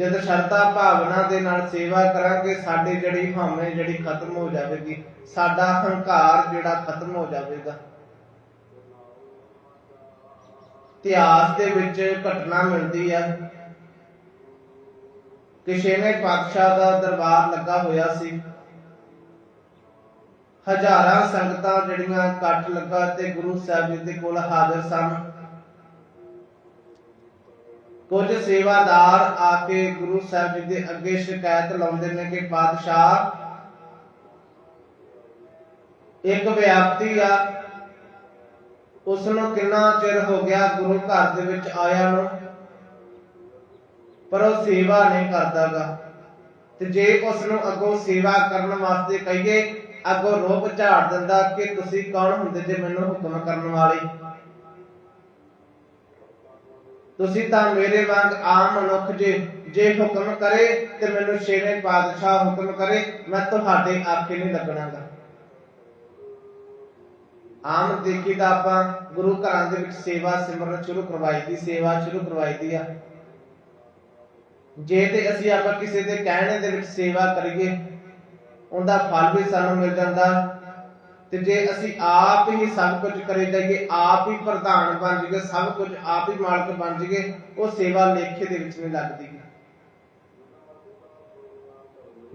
ਜਦ ਸ਼ਰਧਾ ਭਾਵਨਾ ਦੇ ਨਾਲ ਸੇਵਾ ਕਰਾਂਗੇ, ਸਾਡੇ ਜਿਹੜੀ ਹਉਮੈ ਜਿਹੜੀ ਖਤਮ ਹੋ ਜਾਵੇਗੀ, ਸਾਡਾ ਹੰਕਾਰ ਜਿਹੜਾ ਖਤਮ ਹੋ ਜਾਵੇਗਾ। ਇਤਿਹਾਸ ਦੇ ਵਿੱਚ ਘਟਨਾ ਮਿਲਦੀ ਹੈ ਕਿ ਛੇਵੇਂ ਪਾਤਸ਼ਾਹ ਦਾ ਦਰਬਾਰ ਲੱਗਾ ਹੋਇਆ ਸੀ। ਹਜ਼ਾਰਾਂ ਸੰਗਤਾਂ ਜਿਹੜੀਆਂ ਇਕੱਠ ਲੱਗਾ ਤੇ ਗੁਰੂ ਸਾਹਿਬ ਜੀ ਦੇ ਕੋਲ ਹਾਜ਼ਰ ਸਨ। ਕੁਝ ਸੇਵਾਦਾਰ ਆ ਕੇ ਗੁਰੂ ਸਾਹਿਬ ਜੀ ਦੇ ਅੱਗੇ ਸ਼ਿਕਾਇਤ ਲਾਉਂਦੇ ਨੇ ਕਿ ਪਾਤਸ਼ਾਹ ਇੱਕ ਵਿਅਕਤੀ ਆ ਉਸ ਨੂੰ ਕਿੰਨਾ ਚਿਰ ਹੋ ਗਿਆ ਗੁਰੂ ਘਰ ਦੇ ਵਿੱਚ ਆਇਆ ਨੂੰ? ਪਰ ਉਹ ਸੇਵਾ ਨਹੀਂ ਕਰਦਾਗਾ। ਤੇ ਜੇ ਉਸ ਨੂੰ ਅੱਗੋਂ ਸੇਵਾ ਕਰਨ ਵਾਸਤੇ ਕਹੀਏ, ਅੱਗੋਂ ਰੋਪ ਝਾੜ ਦਿੰਦਾ ਕਿ ਤੁਸੀਂ ਕੌਣ ਹੁੰਦੇ ਜੇ ਮੈਨੂੰ ਹੁਕਮ ਕਰਨ ਵਾਲੇ? ਤੁਸੀਂ ਤਾਂ ਮੇਰੇ ਵਾਂਗ ਆਮ ਮਨੁੱਖ ਜੇ ਜੇ ਹੁਕਮ ਕਰੇ ਤੇ ਮੈਨੂੰ ਛੇਵੇਂ ਪਾਤਸ਼ਾਹ ਹੁਕਮ ਕਰੇ, ਮੈਂ ਤੁਹਾਡੇ ਆਖੇ ਨਹੀਂ ਲੱਗਣਾਗਾ। ਆਮ ਦੇਖੀ ਤਾਂ ਆਪਾਂ ਗੁਰੂ ਘਰਾਂ ਦੇ ਵਿੱਚ ਸੇਵਾ ਸਿਮਰਨ ਸ਼ੁਰੂ ਕਰਵਾਈ ਦੀ ਸੇਵਾ ਸ਼ੁਰੂ ਕਰਵਾਈ ਦੀ ਆ। ਜੇ ਤੇ ਅਸੀਂ ਆਪਾਂ ਕਿਸੇ ਦੇ ਕਹਿਣੇ ਦੇ ਵਿੱਚ ਸੇਵਾ ਕਰੀਏ, ਉਹਦਾ ਫਲ ਵੀ ਸਾਨੂੰ ਮਿਲ ਜਾਂਦਾ। ਤੇ ਜੇ ਅਸੀਂ ਆਪ ਹੀ ਸਭ ਕੁਝ ਕਰੇ ਜਾਈਏ, ਆਪ ਹੀ ਪ੍ਰਧਾਨ ਬਣ ਜਾਈਏ, ਸਭ ਕੁਝ ਆਪ ਹੀ ਮਾਲਕ ਬਣ ਜਾਈਏ, ਉਹ ਸੇਵਾ ਲੇਖੇ ਦੇ ਵਿੱਚ ਨਹੀਂ ਲੱਗਦੀ।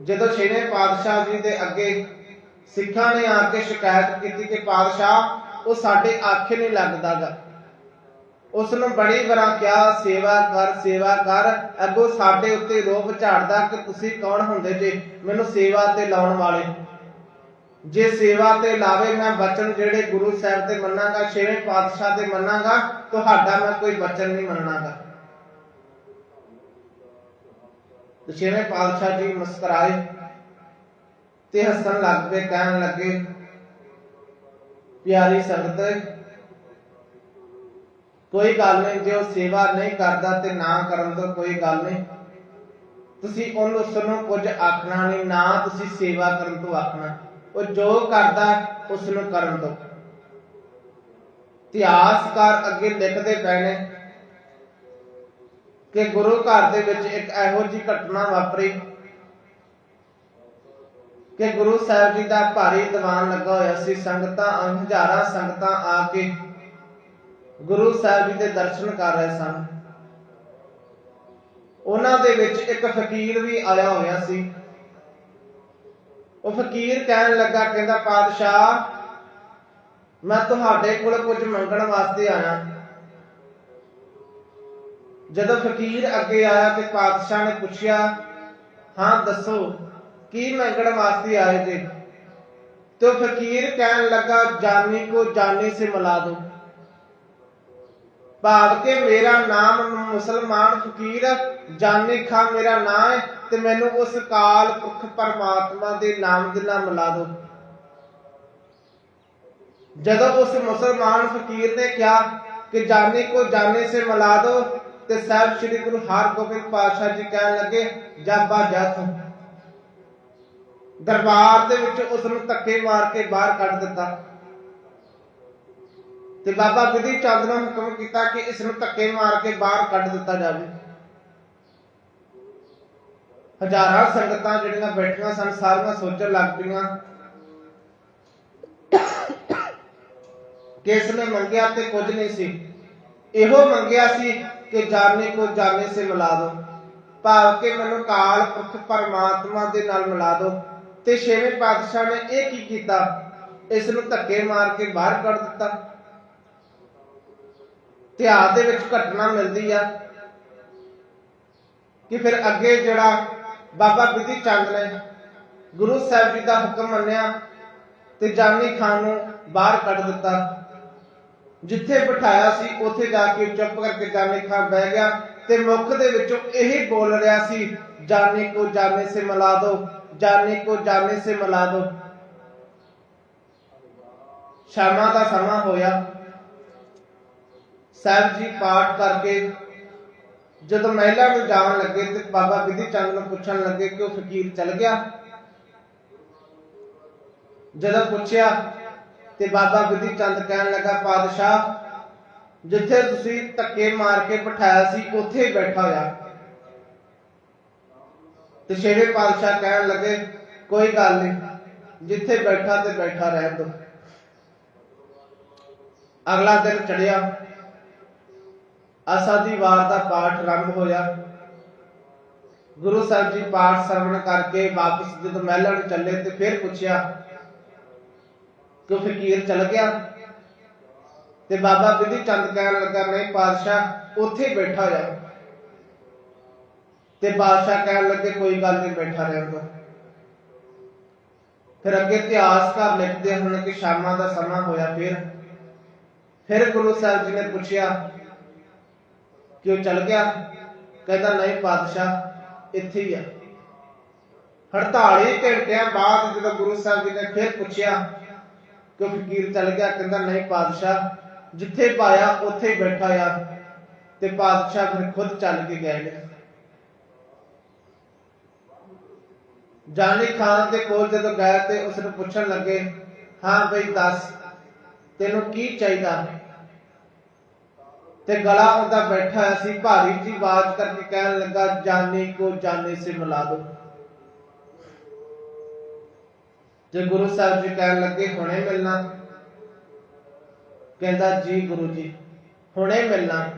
ਜਦੋਂ ਛੇਵੇਂ ਪਾਤਸ਼ਾਹ ਜੀ ਦੇ ਅੱਗੇ ਸਿੱਖਾਂ ਨੇ ਆ ਕੇ ਸ਼ਿਕਾਇਤ ਕੀਤੀ ਕਿ ਪਾਤਸ਼ਾਹ, ਉਹ ਸਾਡੇ ਆਖੇ ਨਹੀਂ ਲੱਗਦਾਗਾ। ਉਸ ਨੂੰ ਬੜੀ ਵਾਰਾਂ ਕਿਹਾ, ਸੇਵਾ ਕਰ ਸੇਵਾ ਕਰ, ਅੱਗੋਂ ਸਾਡੇ ਉੱਤੇ ਰੋਪ ਝਾੜਦਾ ਕਿ ਤੁਸੀਂ ਕੌਣ ਹੁੰਦੇ ਜੇ? ਮੈਨੂੰ ਸੇਵਾ ਤੇ ਲਾਉਣ ਵਾਲੇ। ਜੇ ਸੇਵਾ ਤੇ ਲਾਵੇ ਮੈਂ ਬਚਨ ਜਿਹੜੇ ਗੁਰੂ ਸਾਹਿਬ ਦੇ ਮੰਨਾਂਗਾ, ਛੇਵੇਂ ਪਾਤਸ਼ਾਹ ਦੇ ਮੰਨਾਂਗਾ, ਤੁਹਾਡਾ ਮੈਂ ਕੋਈ ਬਚਨ ਨਹੀਂ ਮੰਨਾਂਗਾ। ਤੇ ਛੇਵੇਂ ਪਾਤਸ਼ਾਹ ਜੀ ਮੁਸਕਰਾਏ ਤੇ ਹੱਸਣ ਲੱਗ ਪਏ, ਕਹਿਣ ਲੱਗੇ, ਪਿਆਰੀ ਸੰਗਤ, ਕੋਈ ਗੱਲ ਨਹੀਂ, ਜੇ ਉਹ ਸੇਵਾ ਨਹੀਂ ਕਰਦਾ ਤੇ ਨਾ ਕਰਨ ਤੋਂ ਕੋਈ ਗੱਲ ਨਹੀਂ। ਤੁਸੀਂ ਉਹਨੂੰ ਉਸ ਨੂੰ ਕੁਝ ਆਖਣਾ ਨਹੀਂ, ਨਾ ਤੁਸੀਂ ਸੇਵਾ ਕਰਨ ਤੋਂ ਆਖਣਾ। ਉਹ ਜੋ ਕਰਦਾ ਉਸ ਨੂੰ ਕਰਨ ਤੋਂ ਇਤਿਹਾਸਕਾਰ ਅੱਗੇ ਲਿਖਦੇ ਪਏ ਨੇ ਕਿ ਗੁਰੂ ਘਰ ਦੇ ਵਿੱਚ ਇੱਕ ਇਹੋ ਜਿਹੀ ਘਟਨਾ ਵਾਪਰੀ ਕਿ ਗੁਰੂ ਸਾਹਿਬ ਜੀ ਦਾ ਭਾਰੀ ਦੀਵਾਨ ਲੱਗਾ ਹੋਇਆ ਸੀ। ਸੰਗਤਾਂ, ਹਜ਼ਾਰਾਂ ਸੰਗਤਾਂ ਆ ਕੇ ਗੁਰੂ ਸਾਹਿਬ ਜੀ ਦੇ ਦਰਸ਼ਨ ਕਰ ਰਹੇ ਸਨ। ਉਹਨਾਂ ਦੇ ਵਿੱਚ ਇੱਕ ਫਕੀਰ ਵੀ ਆਇਆ ਹੋਇਆ ਸੀ। ਉਹ ਫਕੀਰ ਕਹਿਣ ਲੱਗਾ, ਕਹਿੰਦਾ, ਪਾਤਸ਼ਾਹ, ਮੈਂ ਤੁਹਾਡੇ ਕੋਲ ਕੁਝ ਮੰਗਣ ਵਾਸਤੇ ਆਇਆ। ਜਦੋਂ ਫਕੀਰ ਅੱਗੇ ਆਇਆ ਤੇ ਪਾਤਸ਼ਾਹ ਨੇ ਪੁੱਛਿਆ, ਹਾਂ, ਦੱਸੋ, ਕੀ ਮੰਗਣ ਵਾਸਤੇ ਆਏ ਜੇ? ਤੇ ਫਕੀਰ ਕਹਿਣ ਲੱਗਾ, ਜਾਨੀ ਕੋ ਜਾਨੀ ਸੇ ਮਿਲਾ ਦੋ। ਭਾਵ ਕਿ ਮੇਰਾ ਨਾਮ ਮੁਸਲਮਾਨ ਫਕੀਰ ਜਾਨੀ ਖਾਂ ਮੇਰਾ ਨਾਮ ਹੈ ਤੇ ਮੈਨੂੰ ਉਸ ਕਾਲ ਪੁਰਖ ਪਰਮਾਤਮਾ ਦੇ ਨਾਮ ਦੇ ਨਾਲ ਮਿਲਾ ਦੋ ਜਦੋਂ ਉਸ ਮੁਸਲਮਾਨ ਫਕੀਰ ਨੇ ਕਿਹਾ ਕਿ ਜਾਨੀ ਕੋ ਜਾਨੇ ਸੇ ਮਿਲਾ ਦੋ ਤੇ ਸਾਹਿਬ ਸ੍ਰੀ ਗੁਰੂ ਹਰਗੋਬਿੰਦ ਪਾਤਸ਼ਾਹ ਜੀ ਕਹਿਣ ਲੱਗੇ ਜਾਬਾ ਜਥ ਦਰਬਾਰ ਦੇ ਵਿੱਚ ਉਸ ਨੂੰ ਧੱਕੇ ਮਾਰ ਕੇ ਬਾਹਰ ਕੱਢ ਦਿੱਤਾ। ਤੇ ਬਾਬਾ ਵਿਧੀ ਚੰਦ ਨੇ ਹੁਕਮ ਕੀਤਾ ਕਿ ਇਸ ਨੂੰ ਧੱਕੇ ਮਾਰ ਕੇ ਬਾਹਰ ਕੱਢ ਦਿੱਤਾ ਜਾਵੇ। ਹਜ਼ਾਰਾਂ ਸੰਗਤਾਂ ਜਿਹੜੀਆਂ ਬੈਠੀਆਂ ਸਨ, ਸਾਰੀਆਂ ਸੋਚਣ ਲੱਗ ਪਈਆਂ ਕਿ ਨੇ ਮੰਗਿਆ ਤੇ ਕੁਝ ਨਹੀਂ ਸੀ। ਇਹੋ ਮੰਗਿਆ ਸੀ ਕਿ ਜਾਣੇ ਕੋ ਜਾਣੇ ਸੇ ਮਿਲਾ ਦੋ। ਭਾਵ ਕਿ ਮੈਨੂੰ ਕਾਲ ਪੁਰਖ ਪਰਮਾਤਮਾ ਦੇ ਨਾਲ ਮਿਲਾ ਦੋ। ਤੇ ਛੇਵੇਂ ਪਾਤਸ਼ਾਹ ਨੇ ਇਹ ਕੀ ਕੀਤਾ? ਇਸ ਨੂੰ ਧੱਕੇ ਮਾਰ ਕੇ ਬਾਹਰ ਕੱਢ ਦਿੱਤਾ। ਇਤਿਹਾਸ ਦੇ ਵਿੱਚ ਘਟਨਾ ਮਿਲਦੀ ਆ ਕਿ ਫਿਰ ਅੱਗੇ ਜਿਹੜਾ ਬਾਬਾ ਬਿਧੀ ਚੰਦ ਨੇ ਗੁਰੂ ਸਾਹਿਬ ਜੀ ਦਾ ਹੁਕਮ ਮੰਨਿਆ ਤੇ ਜਾਨੀ ਖਾਨ ਨੂੰ ਬਾਹਰ ਕੱਢ ਦਿੱਤਾ। ਜਿੱਥੇ ਬਿਠਾਇਆ ਸੀ, ਉੱਥੇ ਜਾ ਕੇ ਚੁੱਪ ਕਰਕੇ ਜਾਨੀ ਖਾਨ ਬਹਿ ਗਿਆ ਤੇ ਮੁਖ ਦੇ ਵਿੱਚੋਂ ਇਹ ਬੋਲ ਰਿਹਾ ਸੀ, ਜਾਨੀ ਕੋ ਜਾਨੇ ਸੇ ਮਿਲਾ ਦੋ, ਜਾਨੀ ਕੋ ਜਾਨੇ ਸੇ ਮਿਲਾ ਦੋ। ਸ਼ਾਮਾਂ ਦਾ ਸਮਾਂ ਹੋਇਆ। ਸਾਹਿਬ ਜੀ ਪਾਠ ਕਰਕੇ ਜਦੋਂ ਮਹਿਲਾ ਨੂੰ ਜਾਣ ਲੱਗੇ ਤੇ ਬਾਬਾ ਵਿਧੀ ਚੰਦ ਨੂੰ ਪੁੱਛਣ ਲੱਗੇ ਕਿ ਉਹ ਫਕੀਰ ਚਲ ਗਿਆ। ਜਦੋਂ ਪੁੱਛਿਆ ਤੇ ਬਾਬਾ ਵਿਧੀ ਚੰਦ ਕਹਿਣ ਲੱਗਾ ਪਾਦਸ਼ਾਹ ਜਿੱਥੇ ਤੁਸੀਂ ਧੱਕੇ ਮਾਰ ਕੇ ਬਿਠਾਇਆ ਸੀ, ਉੱਥੇ ਹੀ ਬੈਠਾ ਹੋਇਆ। ਤੇ ਛੇਵੇਂ ਪਾਤਸ਼ਾਹ ਕਹਿਣ ਲੱਗੇ, ਕੋਈ ਗੱਲ ਨਹੀਂ, ਜਿੱਥੇ ਬੈਠਾ ਤੇ ਬੈਠਾ ਰਹਿਣ ਦੋ। ਅਗਲਾ ਦਿਨ ਚੜਿਆ ਆਸਾ ਦੀ ਵਾਰ ਦਾ ਪਾਠ ਆਰੰਭ ਹੋਇਆ। ਗੁਰੂ ਸਾਹਿਬ ਜੀ ਪਾਠ ਸਰਵਣ ਕਰਕੇ ਵਾਪਸ ਜਦੋਂ ਮਹਿਲਣ ਚੱਲੇ ਤੇ ਫਿਰ ਪੁੱਛਿਆ ਕਿ ਫਕੀਰ ਚਲ ਗਿਆ? ਤੇ ਬਾਬਾ ਬਿਧੀ ਚੰਦ ਕਹਿਣ ਲੱਗਾ, ਨਹੀਂ ਪਾਤਸ਼ਾਹ, ਉੱਥੇ ਬੈਠਾ ਹੋਇਆ ਤੇ ਬਾਦਸ਼ਾਹ ਕਹਿਣ ਲੱਗੇ, ਕੋਈ ਗੱਲ ਨਹੀਂ, ਬੈਠਾ ਰਹਿੰਦਾ ਫਿਰ ਅੱਗੇ ਇਤਿਹਾਸਕਾਰ ਲਿਖਦੇ ਹਨ ਕਿ ਸ਼ਾਮਾਂ ਦਾ ਸਮਾਂ ਹੋਇਆ ਫਿਰ। ਫਿਰ ਗੁਰੂ ਸਾਹਿਬ ਜੀ ਨੇ ਪੁੱਛਿਆ ਕਿ ਉਹ ਚਲ ਗਿਆ ਕਹਿੰਦਾ ਨਹੀਂ ਪਾਤਸ਼ਾਹ, ਇੱਥੇ ਹੀ ਆ। 48 ਘੰਟਿਆਂ ਬਾਅਦ ਜਦੋਂ ਗੁਰੂ ਸਾਹਿਬ ਜੀ ਨੇ ਫਿਰ ਪੁੱਛਿਆ ਕਿ ਫਕੀਰ ਚਲ ਗਿਆ, ਕਹਿੰਦਾ ਨਹੀਂ ਪਾਤਸ਼ਾਹ, ਜਿੱਥੇ ਪਾਇਆ ਉੱਥੇ ਹੀ ਬੈਠਾ ਆ ਤੇ ਪਾਤਸ਼ਾਹ ਫਿਰ ਖੁਦ ਚੱਲ ਕੇ ਗਏ ਨੇ। ਜਾਨੀ ਖਾਨ ਦੇ ਕੋਲ ਜਦੋਂ ਗਏ ਤੇ ਉਸ ਨੂੰ ਪੁੱਛਣ ਲੱਗੇ, ਹਾਂ ਬਈ ਦੱਸ, ਤੈਨੂੰ ਕੀ ਚਾਹੀਦਾ? ਤੇ ਗਲਾ ਉਹਦਾ ਬੈਠਾ ਸੀ, ਭਾਰੀ ਜੀ ਆਵਾਜ਼ ਕਰਕੇ ਕਹਿਣ ਲੱਗਾ, ਜਾਨੀ ਕੋ ਜਾਨੇ ਸੇ ਮਿਲਾ ਦੋ। ਤੇ ਗੁਰੂ ਸਾਹਿਬ ਜੀ ਕਹਿਣ ਲੱਗੇ, ਹੁਣੇ ਮਿਲਣਾ। ਕਹਿੰਦਾ, ਜੀ ਗੁਰੂ ਜੀ, ਹੁਣੇ ਮਿਲਣਾ।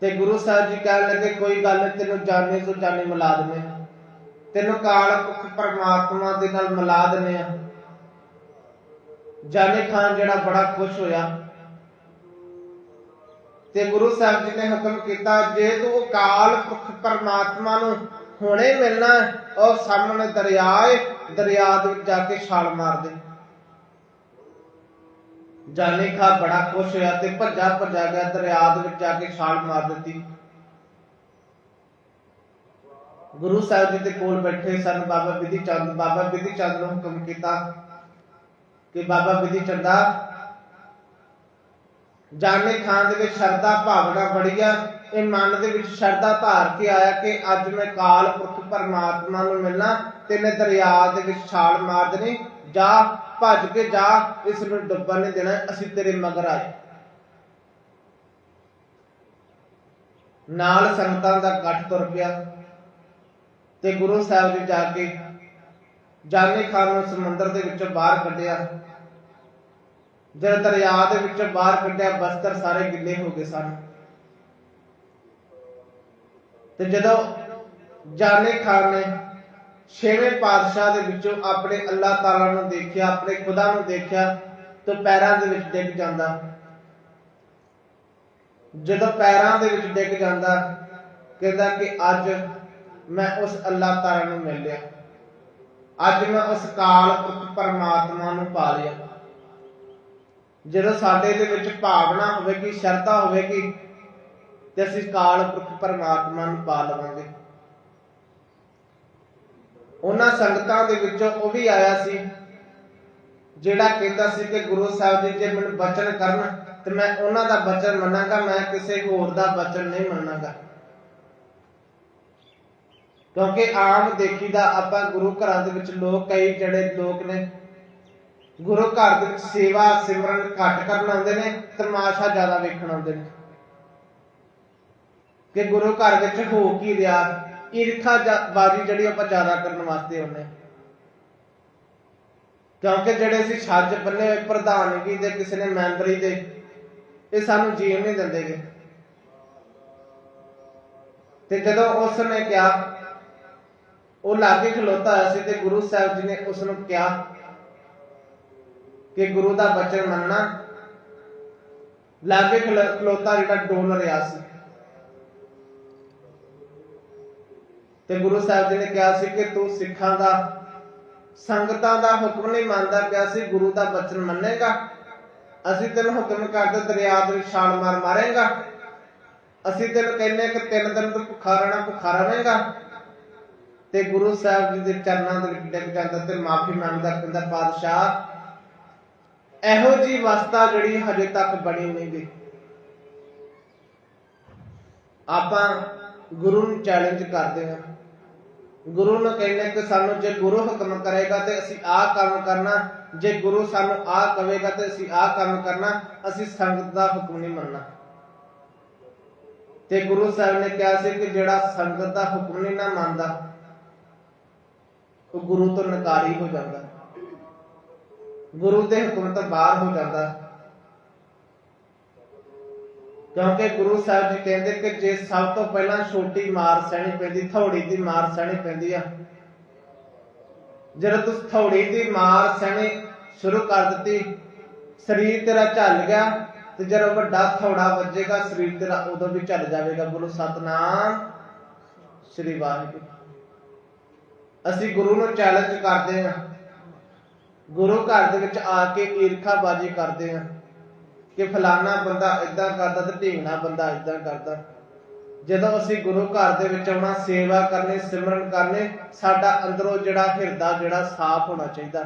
ਤੇ ਗੁਰੂ ਸਾਹਿਬ ਜੀ ਕਹਿਣ ਲੱਗੇ, ਕੋਈ ਗੱਲ ਨਹੀਂ ਤੈਨੂੰ ਜਾਣੇ ਤੋਂ ਜਾਣੇ ਮਿਲਾ ਦਿੰਦੇ ਆ ਤੈਨੂੰ ਕਾਲ ਪੁਰਖ ਪਰਮਾਤਮਾ ਦੇ ਨਾਲ ਮਿਲਾ ਦਿੰਦੇ ਆ ਜਾਨੇ ਖਾਨ ਜਿਹੜਾ ਬੜਾ ਖੁਸ਼ ਹੋਇਆ ਤੇ ਗੁਰੂ ਸਾਹਿਬ ਜੀ ਨੇ ਹੁਕਮ ਕੀਤਾ ਜੇ ਤੂੰ ਕਾਲ ਪੁਰਖ ਪਰਮਾਤਮਾ ਨੂੰ ਹੁਣੇ ਮਿਲਣਾ ਹੈ, ਸਾਹਮਣੇ ਦਰਿਆ ਹੈ ਦਰਿਆ ਦੇ ਵਿੱਚ ਜਾ ਕੇ ਛਾਲ ਮਾਰ ਦੇ। ਜਾਨੇ ਖਾ ਬੜਾ ਖੁਸ਼ ਹੋਇਆ ਤੇ ਭੱਜਾ ਭੱਜਾ ਗਿਆ ਦਰਿਆ ਦੇ ਵਿੱਚ ਜਾ ਕੇ ਛਾਲ ਮਾਰ ਦਿੱਤੀ। ਗੁਰੂ ਸਾਹਿਬ ਜੀ ਦੇ ਕੋਲ ਬੈਠੇ ਸਨ ਬਾਬਾ ਬਿਧੀ ਚੰਦ ਬਾਬਾ ਬਿਧੀ ਚੰਦ ਨੂੰ ਹੁਕਮ ਕੀਤਾ ਕਿ ਬਾਬਾ ਬਿਧੀ ਚੰਦਾ ਜਾਨੇ ਖਾਨ ਦੇ ਵਿੱਚ ਸ਼ਰਧਾ ਭਾਵਨਾ ਬੜੀ ਆ। ਇਹ ਮਨ ਦੇ ਵਿੱਚ ਸ਼ਰਧਾ ਧਾਰ ਕੇ ਆਇਆ ਕਿ ਅੱਜ ਮੈਂ ਕਾਲ ਪੁਰਖ ਪਰਮਾਤਮਾ ਨੂੰ ਮਿਲਣਾ ਤੇ ਨੇ ਦਰਿਆ ਦੇ ਵਿੱਚ ਛਾਲ ਮਾਰ ਦੇਣੀ ਜਾ, ਭੱਜ ਕੇ ਜਾ, ਇਸ ਨੂੰ ਡੁੱਬਣ ਨਹੀਂ ਦੇਣਾ, ਅਸੀਂ ਤੇਰੇ ਮਗਰ ਆਏ ਨਾਲ ਸੰਗਤਾਂ ਦਾ ਇਕੱਠ ਤੁਰ ਪਿਆ ਤੇ ਗੁਰੂ ਸਾਹਿਬ ਜੀ ਜਾ ਕੇ ਜਾਨੇ ਖਾਨ ਨੂੰ ਸਮੁੰਦਰ ਦੇ ਵਿੱਚੋਂ ਬਾਹਰ ਕੱਢਿਆ। ਜਦ ਦਰਿਆ ਦੇ ਵਿੱਚੋਂ ਬਾਹਰ ਕੱਢਿਆ, ਬਸਤਰ ਸਾਰੇ ਗਿੱਲੇ ਹੋ ਗਏ ਸਨ। ਤੇ ਜਦੋਂ ਜਾਨੇ ਖਾਨ ਨੇ ਛੇਵੇਂ ਪਾਤਸ਼ਾਹ ਦੇ ਵਿੱਚੋਂ ਆਪਣੇ ਅੱਲਾਹ ਤਾਲਾ ਨੂੰ ਦੇਖਿਆ, ਆਪਣੇ ਖੁਦਾ ਨੂੰ ਦੇਖਿਆ, ਤਾਂ ਪੈਰਾਂ ਦੇ ਵਿੱਚ ਡਿੱਗ ਜਾਂਦਾ। ਜਦੋਂ ਪੈਰਾਂ ਦੇ ਵਿੱਚ ਡਿੱਗ ਜਾਂਦਾ, ਕਹਿੰਦਾ ਕਿ ਅੱਜ ਮੈਂ ਉਸ ਅੱਲਾਹ ਤਾਲਾ ਨੂੰ ਮਿਲ ਲਿਆ। ਅੱਜ ਮੈਂ ਉਸ ਕਾਲ ਪੁਰਖ ਪਰਮਾਤਮਾ ਨੂੰ ਪਾ ਲਿਆ। ਜਦੋਂ ਸਾਡੇ ਦੇ ਵਿੱਚ ਭਾਵਨਾ ਹੋਵੇਗੀ ਸ਼ਰਧਾ ਹੋਵੇਗੀ ਤੇ ਅਸੀਂ ਕਾਲ ਪੁਰਖ ਪਰਮਾਤਮਾ ਨੂੰ ਪਾ ਲਵਾਂਗੇ। ਉਹਨਾਂ ਸੰਗਤਾਂ ਦੇ ਵਿੱਚੋਂ ਉਹ ਵੀ ਆਇਆ ਸੀ, ਜਿਹੜਾ ਕਹਿੰਦਾ ਸੀ ਕਿ ਗੁਰੂ ਸਾਹਿਬ ਜੀ, ਜੇ ਮੈਨੂੰ ਬਚਨ ਕਰਨ, ਤੇ ਮੈਂ ਉਹਨਾਂ ਦਾ ਬਚਨ ਮੰਨਾਂਗਾ, ਮੈਂ ਕਿਸੇ ਹੋਰ ਦਾ ਬਚਨ ਨਹੀਂ ਮੰਨਾਂਗਾ। ਕਿਉਂਕਿ ਆਮ ਦੇਖੀਦਾ ਆਪਾਂ ਗੁਰੂ ਘਰਾਂ ਦੇ ਵਿੱਚ ਲੋਕ ਕਈ ਜਿਹੜੇ ਲੋਕ ਨੇ ਗੁਰੂ ਘਰ ਦੇ ਵਿੱਚ ਸੇਵਾ, ਸਿਮਰਨ ਘੱਟ ਕਰਨ ਆਉਂਦੇ ਨੇ, ਤਮਾਸ਼ਾ ਜ਼ਿਆਦਾ ਵੇਖਣ ਆਉਂਦੇ ਨੇ। ਕਿ ਗੁਰੂ ਘਰ ਵਿੱਚ ਹੋ ਕੀ ਰਿਹਾ, ਈਰਖਾ ਬਾਜੀ ਜਿਹੜੀ ਆਪਾਂ ਜ਼ਿਆਦਾ ਕਰਨ ਵਾਸਤੇ ਆਉਂਦੇ ਕਿਉਂਕਿ ਜਿਹੜੇ ਅਸੀਂ ਛੱਜ ਬੰਨੇ ਹੋਏ ਪ੍ਰਧਾਨਗੀ ਦੇ, ਕਿਸੇ ਨੇ ਮੈਂਬਰੀ ਦੇ, ਇਹ ਸਾਨੂੰ ਜੀਣ ਨਹੀਂ ਦਿੰਦੇਗੇ ਤੇ ਜਦੋਂ ਉਸ ਨੇ ਕਿਹਾ, ਉਹ ਲਾਗੇ ਖਲੋਤਾ ਹੋਇਆ ਸੀ ਤੇ ਗੁਰੂ ਸਾਹਿਬ ਜੀ ਨੇ ਉਸ ਨੂੰ ਕਿਹਾ ਕਿ ਗੁਰੂ ਦਾ ਬਚਨ ਮੰਨਣਾ, ਲਾਗੇ ਖਲੋਤਾ ਜਿਹੜਾ ਡੋਲ ਰਿਹਾ ਸੀ। ਤੇ ਗੁਰੂ ਸਾਹਿਬ ਜੀ ਨੇ ਕਿਹਾ ਸੀ ਕਿ ਤੂੰ ਸਿੱਖਾਂ ਦਾ, ਸੰਗਤਾਂ ਦਾ ਹੁਕਮ ਨਹੀਂ ਮੰਨਦਾ ਪਿਆ ਸੀ, ਗੁਰੂ ਦਾ ਬਚਨ ਮੰਨੇਗਾ। ਅਸੀਂ ਤੈਨੂੰ ਹੁਕਮ ਕਰਦੇ ਦਰਿਆ ਦੇ ਛਾਲ ਮਾਰ ਮਾਰੇਗਾ। ਅਸੀਂ ਤੈਨੂੰ ਕਹਿੰਦੇ ਕਿ ਤਿੰਨ ਦਿਨ ਤੂੰ ਭੁੱਖਾ ਰਹਿਣਾ, ਭੁੱਖਾ ਰਹੇਗਾ ਤੇ ਗੁਰੂ ਸਾਹਿਬ ਜੀ ਦੇ ਚਰਨਾਂ ਦੇ ਵਿੱਚ ਡਿੱਗ ਜਾਂਦਾ ਤੇ ਮਾਫੀ ਮੰਗਦਾ, ਕਹਿੰਦਾ, ਪਾਤਸ਼ਾਹ ਇਹੋ ਜੀ ਵਸਤਾ ਜਿਹੜੀ ਹਜੇ ਤੱਕ ਬਣੀ ਨਹੀਂ ਗਈ। ਆਪਾਂ ਗੁਰੂ ਨੂੰ ਚੈਲੰਜ ਕਰਦੇ ਹਾਂ। ਗੁਰੂ ਨੂੰ ਕਹਿੰਦੇ ਕਿ ਸਾਨੂੰ ਜੇ ਗੁਰੂ ਹੁਕਮ ਕਰੇਗਾ ਤੇ ਅਸੀਂ ਆਹ ਕੰਮ ਕਰਨਾ, ਜੇ ਗੁਰੂ ਸਾਨੂੰ ਆਹ ਕਹੇਗਾ ਤੇ ਅਸੀਂ ਆਹ ਕੰਮ ਕਰਨਾ, ਅਸੀਂ ਸੰਗਤ ਦਾ ਹੁਕਮ ਨਹੀਂ ਮੰਨਣਾ। ਤੇ ਗੁਰੂ ਸਾਹਿਬ ਨੇ ਕਿਹਾ ਸੀ ਕਿ ਜਿਹੜਾ ਸੰਗਤ ਦਾ ਹੁਕਮ ਨਹੀਂ ਨਾ ਮੰਨਦਾ, ਉਹ ਗੁਰੂ ਤੋਂ ਨਕਾਰੀ ਹੋ ਜਾਂਦਾ। ਗੁਰੂ ਦੇ ਹੁਕਮ ਤੋਂ ਬਾਹਰ ਹੋ ਜਾਂਦਾ। ਕਿਉਂਕਿ ਗੁਰੂ ਸਾਹਿਬ ਜੀ ਕਹਿੰਦੇ ਕਿ ਜੇ ਸਭ ਤੋਂ ਪਹਿਲਾਂ ਛੋਟੀ ਮਾਰ ਸਹਿਣੀ ਪੈਂਦੀ, ਥੌੜੀ ਦੀ ਮਾਰ ਸਹਿਣੀ ਪੈਂਦੀ ਆ। ਜਦੋਂ ਤੁਸੀਂ ਥੌੜੀ ਦੀ ਮਾਰ ਸਹਿਣੀ ਸ਼ੁਰੂ ਕਰ ਦਿੱਤੀ, ਸਰੀਰ ਤੇਰਾ ਝੱਲ ਗਿਆ ਤੇ ਜਦੋਂ ਵੱਡਾ ਥੋੜਾ ਵੱਜੇਗਾ, ਸਰੀਰ ਤੇਰਾ ਉਦੋਂ ਵੀ ਝੱਲ ਜਾਵੇਗਾ। ਗੁਰੂ ਸਤਨਾਮ ਸ੍ਰੀ ਵਾਹਿਗੁਰੂ। ਅਸੀਂ ਗੁਰੂ ਨੂੰ ਚੈਲੰਜ ਕਰਦੇ ਹਾਂ। ਗੁਰੂ ਘਰ ਦੇ ਵਿੱਚ ਆ ਕੇ ਈਰਖਾਬਾਜ਼ੀ ਕਰਦੇ ਹਾਂ ਕਿ ਫਲਾਨਾ ਬੰਦਾ ਇਦਾਂ ਕਰਦਾ ਤੇ ਢੀਂਗਣਾ ਬੰਦਾ ਇਦਾਂ ਕਰਦਾ। ਜਦੋਂ ਅਸੀਂ ਗੁਰੂ ਘਰ ਦੇ ਵਿੱਚ ਆਉਣਾ, ਸੇਵਾ ਕਰਨੀ, ਸਿਮਰਨ ਕਰਨੇ, ਸਾਡਾ ਅੰਦਰੋਂ ਜਿਹੜਾ ਹਿਰਦਾ ਜਿਹੜਾ ਸਾਫ਼ ਹੋਣਾ ਚਾਹੀਦਾ।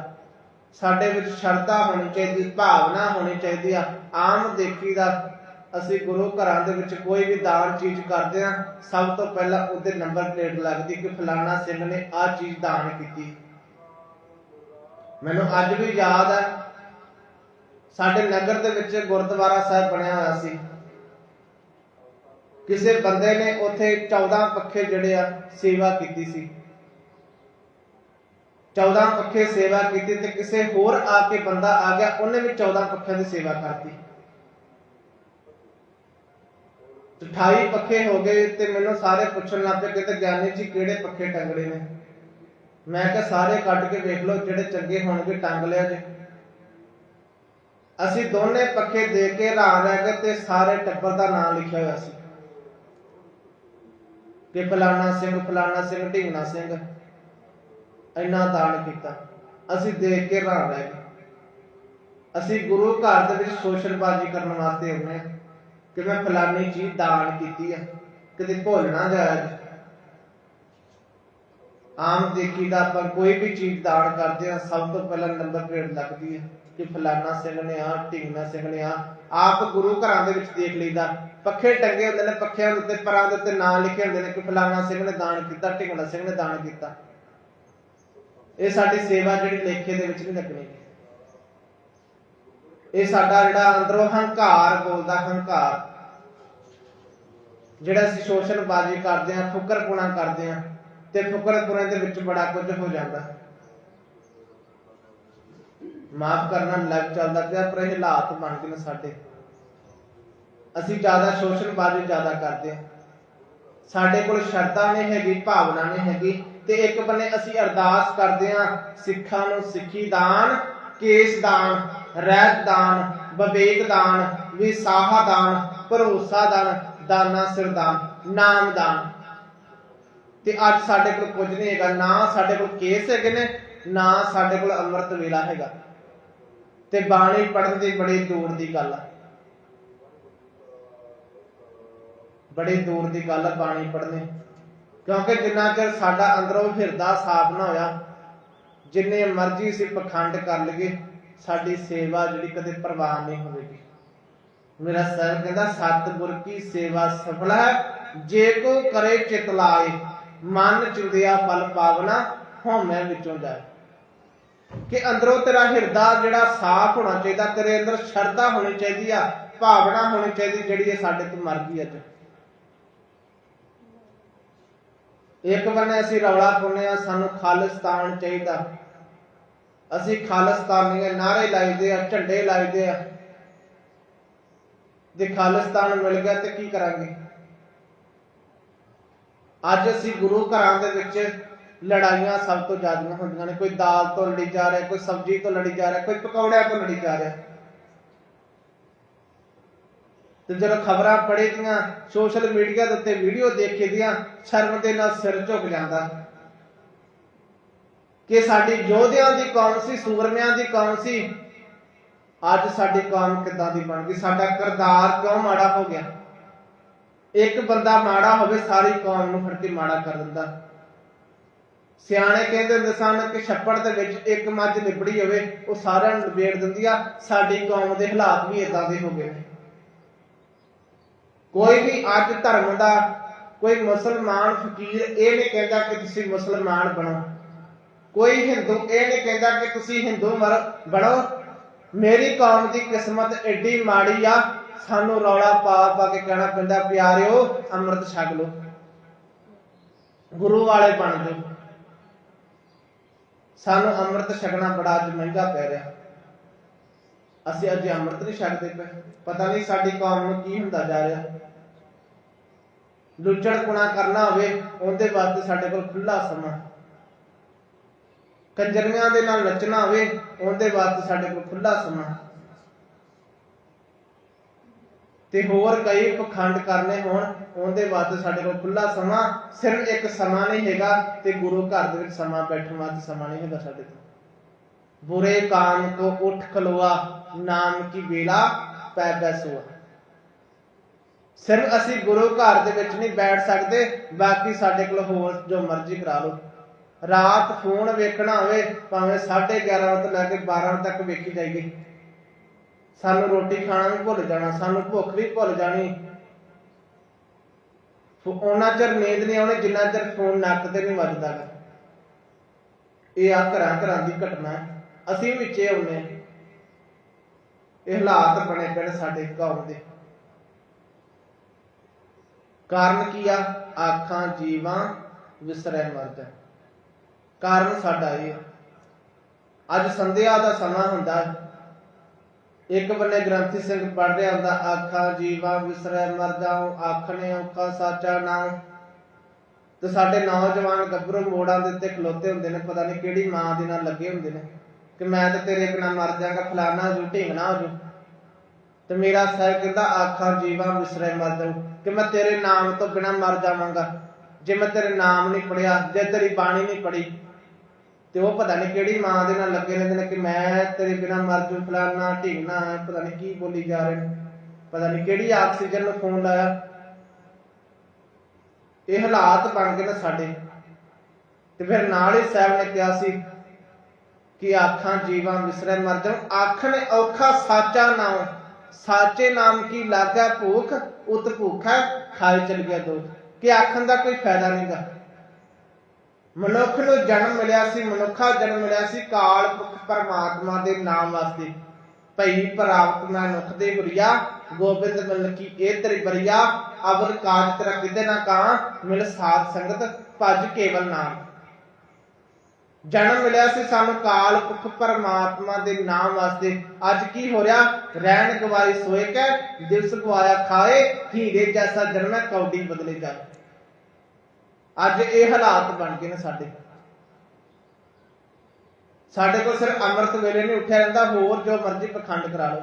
ਸਾਡੇ ਵਿੱਚ ਸ਼ਰਧਾ ਹੋਣੀ ਚਾਹੀਦੀ, ਭਾਵਨਾ ਹੋਣੀ ਚਾਹੀਦੀ ਆ। ਆਮ ਦੇਖੀਦਾ ਅਸੀਂ ਗੁਰੂ ਘਰਾਂ ਦੇ ਵਿੱਚ ਕੋਈ ਵੀ ਦਾਨ ਚੀਜ਼ ਕਰਦੇ ਆ, ਸਭ ਤੋਂ ਪਹਿਲਾਂ ਉਹਦੇ ਨੰਬਰ ਪਲੇਟ ਲੱਗਦੀ ਕਿ ਫਲਾਣਾ ਸਿੰਘ ਨੇ ਆਹ ਚੀਜ਼ ਦਾਨ ਕੀਤੀ। ਮੈਨੂੰ ਅੱਜ ਵੀ ਯਾਦ ਹੈ ਸਾਡੇ ਨਗਰ ਦੇ ਵਿੱਚ ਗੁਰਦੁਆਰਾ ਸਾਹਿਬ ਬਣਿਆ ਹੋਇਆ ਸੀ। ਕਿਸੇ ਬੰਦੇ ਨੇ ਉੱਥੇ 14 ਪੱਖੇ ਜਿਹੜੇ ਆ, ਸੇਵਾ ਕੀਤੀ ਸੀ। 14 ਪੱਖੇ ਸੇਵਾ ਕੀਤੀ ਤੇ ਕਿਸੇ ਹੋਰ ਆ ਕੇ ਬੰਦਾ ਆ ਗਿਆ, ਉਹਨੇ ਵੀ 14 ਪੱਖਿਆਂ ਦੀ ਸੇਵਾ ਕਰਤੀ। ਤੇ 28 ਪੱਖੇ ਹੋ ਗਏ ਤੇ ਮੈਨੂੰ ਸਾਰੇ ਪੁੱਛਣ ਲੱਗ ਪਏ ਕਿ ਤੇ ਗਿਆਨੀ ਜੀ ਕਿਹੜੇ ਪੱਖੇ ਟੰਗੜੇ ਨੇ? ਮੈਂ ਕਿਹਾ ਸਾਰੇ ਕੱਢ ਕੇ ਵੇਖ ਲਓ ਜਿਹੜੇ ਚੰਗੇ ਹੋਣਗੇ ਟੰਗ ਲਿਆ ਜੇ। ਅਸੀਂ ਦੋਨੇ ਪੱਖੇ ਦੇ ਕੇ ਹੈਰਾਨ ਰਹਿ ਗਏ ਤੇ ਸਾਰੇ ਟੱਬਰ ਦਾ ਨਾਮ ਲਿਖਿਆ ਹੋਇਆ ਸੀ ਕਿ ਫਲਾਣਾ ਸਿੰਘ ਫਲਾਣਾ ਸਿੰਘ, ਢੀਂਗਣਾ ਸਿੰਘ ਇੰਨਾ ਦਾਨ ਕੀਤਾ। ਅਸੀਂ ਦੇਖ ਕੇ ਹੈਰਾਨ ਰਹਿ ਗਏ। ਅਸੀਂ ਗੁਰੂ ਘਰ ਦੇ ਵਿੱਚ ਸ਼ੋਸ਼ਣਬਾਜ਼ੀ ਕਰਨ ਵਾਸਤੇ ਆਉਂਦੇ ਹਾਂ ਕਿ ਮੈਂ ਫਲਾਨੀ ਚੀਜ਼ ਦਾਨ ਕੀਤੀ ਆ, ਕਿਤੇ ਭੁੱਲ ਨਾ ਜਾਇਆ ਜੀ ਆਮ ਦੇਖੀਦਾ ਆਪਾਂ ਕੋਈ ਵੀ ਚੀਜ਼ ਦਾਨ ਕਰਦੇ ਆ ਸਭ ਤੋਂ ਪਹਿਲਾਂ ਨੰਬਰ ਪਲੇਟ ਲੱਗਦੀ ਹੈ ਕਿ ਫਲਾਨਾ ਸਿੰਘ ਨੇ ਆ, ਢੀਂਗਣਾ ਸਿੰਘ ਨੇ ਆ, ਆਪ ਗੁਰੂ ਘਰਾਂ ਦੇ ਵਿੱਚ ਦੇਖ ਲਈਦਾ। ਪੱਖੇ ਟੰਗੇ ਹੁੰਦੇ ਨੇ, ਪੱਖਿਆਂ ਦੇ ਉੱਤੇ ਪਰਾਂ ਦੇ ਉੱਤੇ ਨਾਂ ਲਿਖੇ ਹੁੰਦੇ ਨੇ ਕਿ ਫਲਾਨਾ ਸਿੰਘ ਨੇ ਦਾਨ ਕੀਤਾ, ਢੀਂਗਣਾ ਸਿੰਘ ਨੇ ਦਾਨ ਕੀਤਾ। ਇਹ ਸਾਡੀ ਸੇਵਾ ਜਿਹੜੀ ਲੇਖੇ ਦੇ ਵਿੱਚ ਨਹੀਂ ਲੱਗਣੀ। ਇਹ ਸਾਡਾ ਜਿਹੜਾ ਅੰਦਰੋਂ ਹੰਕਾਰ ਬੋਲਦਾ, ਹੰਕਾਰ। ਜਿਹੜਾ ਅਸੀਂ ਸ਼ੋਸ਼ਣ ਬਾਜ਼ੀ ਕਰਦੇ ਆ ਫੁਕਰਪੁਣਾ ਕਰਦੇ ਆ ਤੇ ਫੁਕਰਪੁਣੇ ਦੇ ਵਿੱਚ ਬੜਾ ਕੁਝ ਹੋ ਜਾਂਦਾ। ਮਾਫ ਕਰਨਾ ਲੱਗ ਚੱਲਦਾ ਪਿਆ ਪਰ ਇਹ ਹਾਲਾਤ ਬਣ ਗਏ ਨੇ ਸਾਡੇ। ਅਸੀਂ ਜ਼ਿਆਦਾ ਸ਼ੋਸ਼ਲਬਾਜ਼ੀ ਜ਼ਿਆਦਾ ਕਰਦੇ ਆ ਸਾਡੇ ਕੋਲ ਸ਼ਰਧਾ ਨਹੀਂ ਹੈਗੀ, ਭਾਵਨਾ ਨਹੀਂ ਹੈਗੀ ਤੇ ਇੱਕ ਬੰਨੇ ਅਸੀਂ ਅਰਦਾਸ ਕਰਦੇ ਹਾਂ, ਸਿੱਖਾਂ ਨੂੰ ਸਿੱਖੀ ਦਾਨ, ਕੇਸ ਦਾਨ, ਰਹਿਤ ਦਾਨ, ਵਿਵੇਕ ਦਾਨ, ਵਿਸਾਹਾ ਦਾਨ, ਭਰੋਸਾ ਦਾਨ, ਦਾਨਾ ਸਿਰਦਾਨ ਨਾਮ ਦਾਨ। ਤੇ ਅੱਜ ਸਾਡੇ ਕੋਲ ਕੁਝ ਨਹੀਂ ਹੈਗਾ, ਨਾ ਸਾਡੇ ਕੋਲ ਕੇਸ ਹੈਗੇ ਨੇ, ਨਾ ਸਾਡੇ ਕੋਲ ਅੰਮ੍ਰਿਤ ਵੇਲਾ ਹੈਗਾ। ਤੇ ਬਾਣੀ ਪੜਨ ਦੀ ਬੜੀ ਦੂਰ ਦੀ ਗੱਲ ਆ। ਬੜੀ ਦੂਰ ਦੀ ਗੱਲ ਆ ਬਾਣੀ ਪੜਨੇ ਕਿਉਂਕਿ ਜਿੰਨਾ ਚਿਰ ਸਾਡਾ ਅੰਦਰੋਂ ਹਿਰਦਾ ਸਾਫ਼ ਨਾ ਹੋਇਆ, ਜਿੰਨੇ ਮਰਜ਼ੀ ਅਸੀਂ ਪਖੰਡ ਕਰ ਲਈਏ, ਸਾਡੀ ਸੇਵਾ ਜਿਹੜੀ ਕਦੇ ਪ੍ਰਵਾਨ ਨਹੀਂ ਹੋਵੇਗੀ। ਮੇਰਾ ਸਰ ਕਹਿੰਦਾ, ਸਤਿਗੁਰ ਕੀ ਸੇਵਾ ਸਫਲ ਹੈ? ਜੇ ਕੋ ਕਰੇ ਚਿਤ ਲਾਏ। ਮਨ ਚੁੰਦਿਆ ਫਲ ਪਾਵਨਾ ਹਉਮੈ ਵਿੱਚੋਂ ਜਾਏ। ਕਿ ਅੰਦਰੋਂ ਤੇਰਾ ਹਿਰਦਾ ਜਿਹੜਾ ਸਾਫ਼ ਹੋਣਾ ਚਾਹੀਦਾ, ਤੇਰੇ ਅੰਦਰ ਸ਼ਰਧਾ ਹੋਣੀ ਚਾਹੀਦੀ ਆ, ਭਾਵਨਾ ਹੋਣੀ ਚਾਹੀਦੀ ਜਿਹੜੀ ਇਹ ਸਾਡੇ ਤੋਂ ਮਰ ਗਈ ਅੱਜ। ਇੱਕ ਬੰਨੇ ਅਸੀਂ ਰੌਲਾ ਪਾਉਂਦੇ ਆ ਸਾਨੂੰ ਖਾਲਿਸਤਾਨ ਚਾਹੀਦਾ। ਅਸੀਂ ਖਾਲਿਸਤਾਨੀਏ ਨਾਰੇ ਲਾਈਦੇ ਆ, ਝੰਡੇ ਲਾਈਦੇ ਆ। ਜੇ ਖਾਲਿਸਤਾਨ ਮਿਲ ਗਿਆ ਤੇ ਕੀ ਕਰਾਂਗੇ? ਅੱਜ ਅਸੀਂ ਗੁਰੂ ਘਰਾਂ ਦੇ ਵਿੱਚ ਲੜਾਈਆਂ ਸਭ ਤੋਂ ਜ਼ਿਆਦਾ ਹੁੰਦੀਆਂ ਨੇ। ਕੋਈ ਦਾਲ ਤੋਂ ਲੜੀ ਜਾ ਰਿਹਾ, ਕੋਈ ਸਬਜ਼ੀ ਤੋਂ ਲੜੀ ਜਾ ਰਿਹਾ, ਕੋਈ ਪਕੌੜਿਆਂ ਤੋਂ ਲੜੀ ਜਾ ਰਿਹਾ। ਤੇ ਜਦੋਂ ਖਬਰਾਂ ਪੜ੍ਹੇਦੀਆਂ ਸੋਸ਼ਲ ਮੀਡੀਆ ਦੇ ਉੱਤੇ ਵੀਡੀਓ ਦੇਖੀ ਦੀਆਂ, ਸ਼ਰਮ ਦੇ ਨਾਲ ਸਿਰ ਝੁਕ ਜਾਂਦਾ। ਕਿ ਸਾਡੀ ਯੋਧਿਆਂ ਦੀ ਕੌਮ ਸੀ, ਸੂਰਮਿਆਂ ਦੀ ਕੌਮ ਸੀ, ਅੱਜ ਸਾਡੀ ਕੌਮ ਕਿੱਦਾਂ ਦੀ ਬਣ ਗਈ? ਸਾਡਾ ਕਿਰਦਾਰ ਕਿਉਂ ਮਾੜਾ ਹੋ ਗਿਆ? ਇੱਕ ਬੰਦਾ ਮਾੜਾ ਹੋਵੇ, ਸਾਰੀ ਕੌਮ ਨੂੰ ਫੜ ਕੇ ਮਾੜਾ ਕਰ ਦਿੰਦਾ। ਸਿਆਣੇ ਕਹਿੰਦੇ ਹੁੰਦੇ ਸਨ ਕਿ ਛੱਪੜ ਦੇ ਵਿੱਚ ਇੱਕ ਮੱਝ ਲਿਬੜੀ ਹੋਵੇ, ਉਹ ਸਾਰਿਆਂ ਨੂੰ ਲਪੇਟ ਦਿੰਦੀ ਆ। ਸਾਡੀ ਕੌਮ ਦੇ ਹਾਲਾਤ ਵੀ ਇਦਾਂ ਦੇ ਹੋ ਗਏ ਨੇ। ਕੋਈ ਵੀ ਅੱਜ ਧਰਮ ਦਾ ਕੋਈ ਮੁਸਲਮਾਨ ਫਕੀਰ ਇਹ ਨਹੀਂ ਕਹਿੰਦਾ ਕਿ ਤੁਸੀਂ ਮੁਸਲਮਾਨ ਬਣੋ। ਕੋਈ ਹਿੰਦੂ ਇਹ ਨਹੀਂ ਕਹਿੰਦਾ ਕਿ ਤੁਸੀਂ ਹਿੰਦੂ ਮਰ, ਬਣੋ। ਮੇਰੀ ਕੌਮ ਦੀ ਕਿਸਮਤ ਐਡੀ ਮਾੜੀ ਆ ਸਾਨੂੰ ਰੌਲਾ ਪਾ ਪਾ ਕੇ ਕਹਿਣਾ ਪੈਂਦਾ, ਪਿਆਰਿਓ, ਅੰਮ੍ਰਿਤ ਛਕ ਲੋ ਗੁਰੂ ਵਾਲੇ ਬਣ ਜਾਓ। ਸਾਨੂੰ ਅੰਮ੍ਰਿਤ ਛਕਣਾ ਬੜਾ ਅੱਜ ਮਹਿੰਗਾ ਪੈ ਰਿਹਾ। ਅਸੀਂ ਅੱਜ ਅੰਮ੍ਰਿਤ ਨਹੀਂ ਛਕਦੇ ਪਏ। ਪਤਾ ਨਹੀਂ ਸਾਡੀ ਕੌਮ ਨੂੰ ਕੀ ਹੁੰਦਾ ਜਾ ਰਿਹਾ। ਲੁੱਚੜਪੁਣਾ ਕਰਨਾ ਹੋਵੇ, ਉਹਦੇ ਵਾਸਤੇ ਸਾਡੇ ਕੋਲ ਖੁੱਲਾ ਸਮਾਂ। ਕੰਜਰੀਆਂ ਦੇ ਨਾਲ ਨੱਚਣਾ ਹੋਵੇ, ਉਹਦੇ ਵਾਸਤੇ ਸਾਡੇ ਕੋਲ ਖੁੱਲਾ ਸਮਾਂ। ਤੇ ਹੋਰ ਕਈ ਪਖੰਡ ਕਰਨੇ ਹੋਣ ਉਹਦੇ ਵਾਸਤੇ ਸਾਡੇ ਕੋਲ ਖੁੱਲਾ ਸਮਾਂ, ਸਿਰਫ ਇੱਕ ਸਮਾਂ ਨਹੀਂ ਹੈਗਾ ਤੇ ਗੁਰੂ ਘਰ ਦੇ ਵਿੱਚ ਸਮਾਂ ਬੈਠਣ ਵਾਸਤੇ ਸਮਾਂ ਨਹੀਂ ਹੈਗਾ ਸਾਡੇ ਕੋਲ। ਬੁਰੇ ਕਾਮ ਕੋ ਉਠ ਖਲੋਆ, ਨਾਮ ਕੀ ਵੇਲਾ, ਪੈ ਬੈਸੁਆ ਸਿਰਫ ਅਸੀਂ ਗੁਰੂ ਘਰ ਦੇ ਵਿੱਚ ਨਹੀਂ ਬੈਠ ਸਕਦੇ, ਬਾਕੀ ਸਾਡੇ ਕੋਲ ਹੋਰ ਜੋ ਮਰਜ਼ੀ ਕਰਾ ਲਓ। ਰਾਤ ਫੋਨ ਵੇਖਣਾ ਹੋਵੇ, ਭਾਵੇਂ 11:30 ਤੋਂ ਲੈ ਕੇ 12 ਤੱਕ ਵੇਖੀ ਜਾਈਏ। ਸਾਨੂੰ ਰੋਟੀ ਖਾਣਾ ਵੀ ਭੁੱਲ ਜਾਣਾ, ਸਾਨੂੰ ਭੁੱਖ ਵੀ ਭੁੱਲ ਜਾਣੀ। ਫੋ- ਉਹਨਾਂ ਚਿਰ ਨੀਂਦ ਨਹੀਂ ਆਉਣੀ, ਜਿੰਨਾ ਚਿਰ ਫੋਨ ਨੱਕ ਤੇ ਨਹੀਂ ਵੱਜਦਾ। ਇਹ ਆ ਘਰਾਂ ਘਰਾਂ ਦੀ ਘਟਨਾ ਅਸੀਂ ਵਿੱਚੇ ਆਉਂਦੇ ਇਹ ਹਾਲਾਤ ਬਣੇ ਪਏ ਸਾਡੇ ਕੌਮ ਦੇ। ਕਾਰਨ ਕੀ ਆ? ਆਖਾਂ, ਜੀਵਾਂ ਵਿਸਰੈ ਮਰ ਕਾਰਨ ਸਾਡਾ ਇਹ ਅੱਜ ਸੰਧਿਆ ਦਾ ਸਮਾਂ ਹੁੰਦਾ ਹੈ। ਇੱਕ ਬੰਨੇ ਗ੍ਰੰਥੀ ਸਿੰਘ ਪੜ ਰਿਹਾ ਹੁੰਦਾ ਆਖਾਂ ਜੀਵਾਂ ਵਿਸਰੈ ਮਰ ਆਖਣੇ ਔਖਾ ਸਾਚਾ ਨਾਮ ਤੇ ਸਾਡੇ ਨੌਜਵਾਨ ਗੱਭਰੂ ਮੋੜਾਂ ਦੇ ਉੱਤੇ ਖਲੋਤੇ ਹੁੰਦੇ ਨੇ, ਪਤਾ ਨਹੀਂ ਕਿਹੜੀ ਮਾਂ ਦੇ ਨਾਲ ਲੱਗੇ ਹੁੰਦੇ ਨੇ, ਕਿ ਮੈਂ ਤੇ ਤੇਰੇ ਬਿਨਾ ਮਰ ਜਾਗਾ, ਫਲਾਣਾ ਹੋ ਜੂ ਹੋ ਜੂ। ਤੇ ਮੇਰਾ ਸਾਹਿਬ ਕਹਿੰਦਾ, ਆਖਾਂ ਜੀਵਾਂ ਵਿਸਰੈ ਮਰ ਜਾਉ ਕਿ ਮੈਂ ਤੇਰੇ ਨਾਮ ਤੋਂ ਬਿਨਾ ਮਰ ਜਾਵਾਂਗਾ। ਜੇ ਮੈਂ ਤੇਰੇ ਨਾਮ ਨਹੀਂ ਪੜਿਆ ਜੇ ਤੇਰੀ ਬਾਣੀ ਨਹੀਂ ਪੜੀ ਤੇ ਉਹ ਪਤਾ ਨਹੀਂ ਕਿਹੜੀ ਮਾਂ ਦੇ ਨਾਲ ਲੱਗੇ ਰਹਿੰਦੇ ਨੇ ਕਿ ਮੈਂ ਤੇਰੇ ਬਿਨਾ ਮਰ ਜੂ ਫਲਾਨਾ ਢੀਂਗਣਾ ਪਤਾ ਨਹੀਂ ਕੀ ਬੋਲੀ ਜਾ ਰਹੇ ਨੇ। ਪਤਾ ਨਹੀਂ ਕਿਹੜੀ ਆਕਸੀਜਨ ਨੂੰ ਫੋਨ ਲਾਇਆ। ਇਹ ਹਾਲਾਤ ਬਣ ਗਏ ਨੇ ਸਾਡੇ। ਤੇ ਫਿਰ ਨਾਲ ਹੀ ਸਾਹਿਬ ਨੇ ਕਿਹਾ ਸੀ ਕਿ ਆਖਾਂ ਜੀਵਾਂ ਵਿਸਰੈ ਮਰ ਜਾਉ ਆਖਣ ਔਖਾ ਸਾਚਾ ਨਾਮ, ਸਾਚੇ ਨਾਮ ਕੀ ਲਾਗਾ ਭੂਖ? ਉਤ ਭੂਖਾ ਖਾਏ ਚਲ ਗਿਆ ਦੁੱਖ ਕਿ ਆਖਣ ਦਾ ਕੋਈ ਫਾਇਦਾ ਨਹੀਂਗਾ ਮਨੁੱਖ ਨੂੰ ਜਨਮ ਮਿਲਿਆ ਸੀ, ਮਨੁੱਖਾ ਜਨਮ ਮਿਲਿਆ ਸੀ ਕਾਲ ਪੁਰਖ ਪਰਮਾਤਮਾ ਦੇ ਨਾਮ ਵਾਸਤੇ। ਭਈ ਪ੍ਰਾਪਤ ਮੈਂ ਦੇ ਬੁਰੀਆ ਗੋਬਿੰਦ ਮਿਲ ਕੀ ਇਹ ਤੇਰੀ ਬਰੀਆ, ਅਵਰ ਕਾਜ ਤੇਰਾ ਕਿਤੇ ਨਾ ਕਾਂ ਮਿਲ ਸਾਧ ਸੰਗਤ ਭਜ ਕੇਵਲ ਨਾਮ। ਜਨਮ ਮਿਲਿਆ ਸੀ ਸਾਨੂੰ ਕਾਲ ਪੁਰਖ ਪਰਮਾਤਮਾ ਦੇ ਨਾਮ ਵਾਸਤੇ। ਅੱਜ ਕੀ ਹੋ ਰਿਹਾ? ਰਹਿਣ ਗਵਾਈ ਸੋਏ ਕੈ, ਦਿਵਸ ਗਵਾਇਆ ਖਾਏ, ਹੀਰੇ ਜੈਸਾ ਜਨਮ ਕੌਡੀ ਬਦਲੇ ਜਾ ਅੱਜ ਇਹ ਹਾਲਾਤ ਬਣ ਗਏ ਨੇ ਸਾਡੇ। ਸਾਡੇ ਕੋਲ ਸਿਰਫ ਅੰਮ੍ਰਿਤ ਵੇਲੇ ਨਹੀਂ ਉੱਠਿਆ ਰਹਿੰਦਾ ਹੋਰ ਜੋ ਮਰਜ਼ੀ ਪਖੰਡ ਕਰਾ ਲਓ।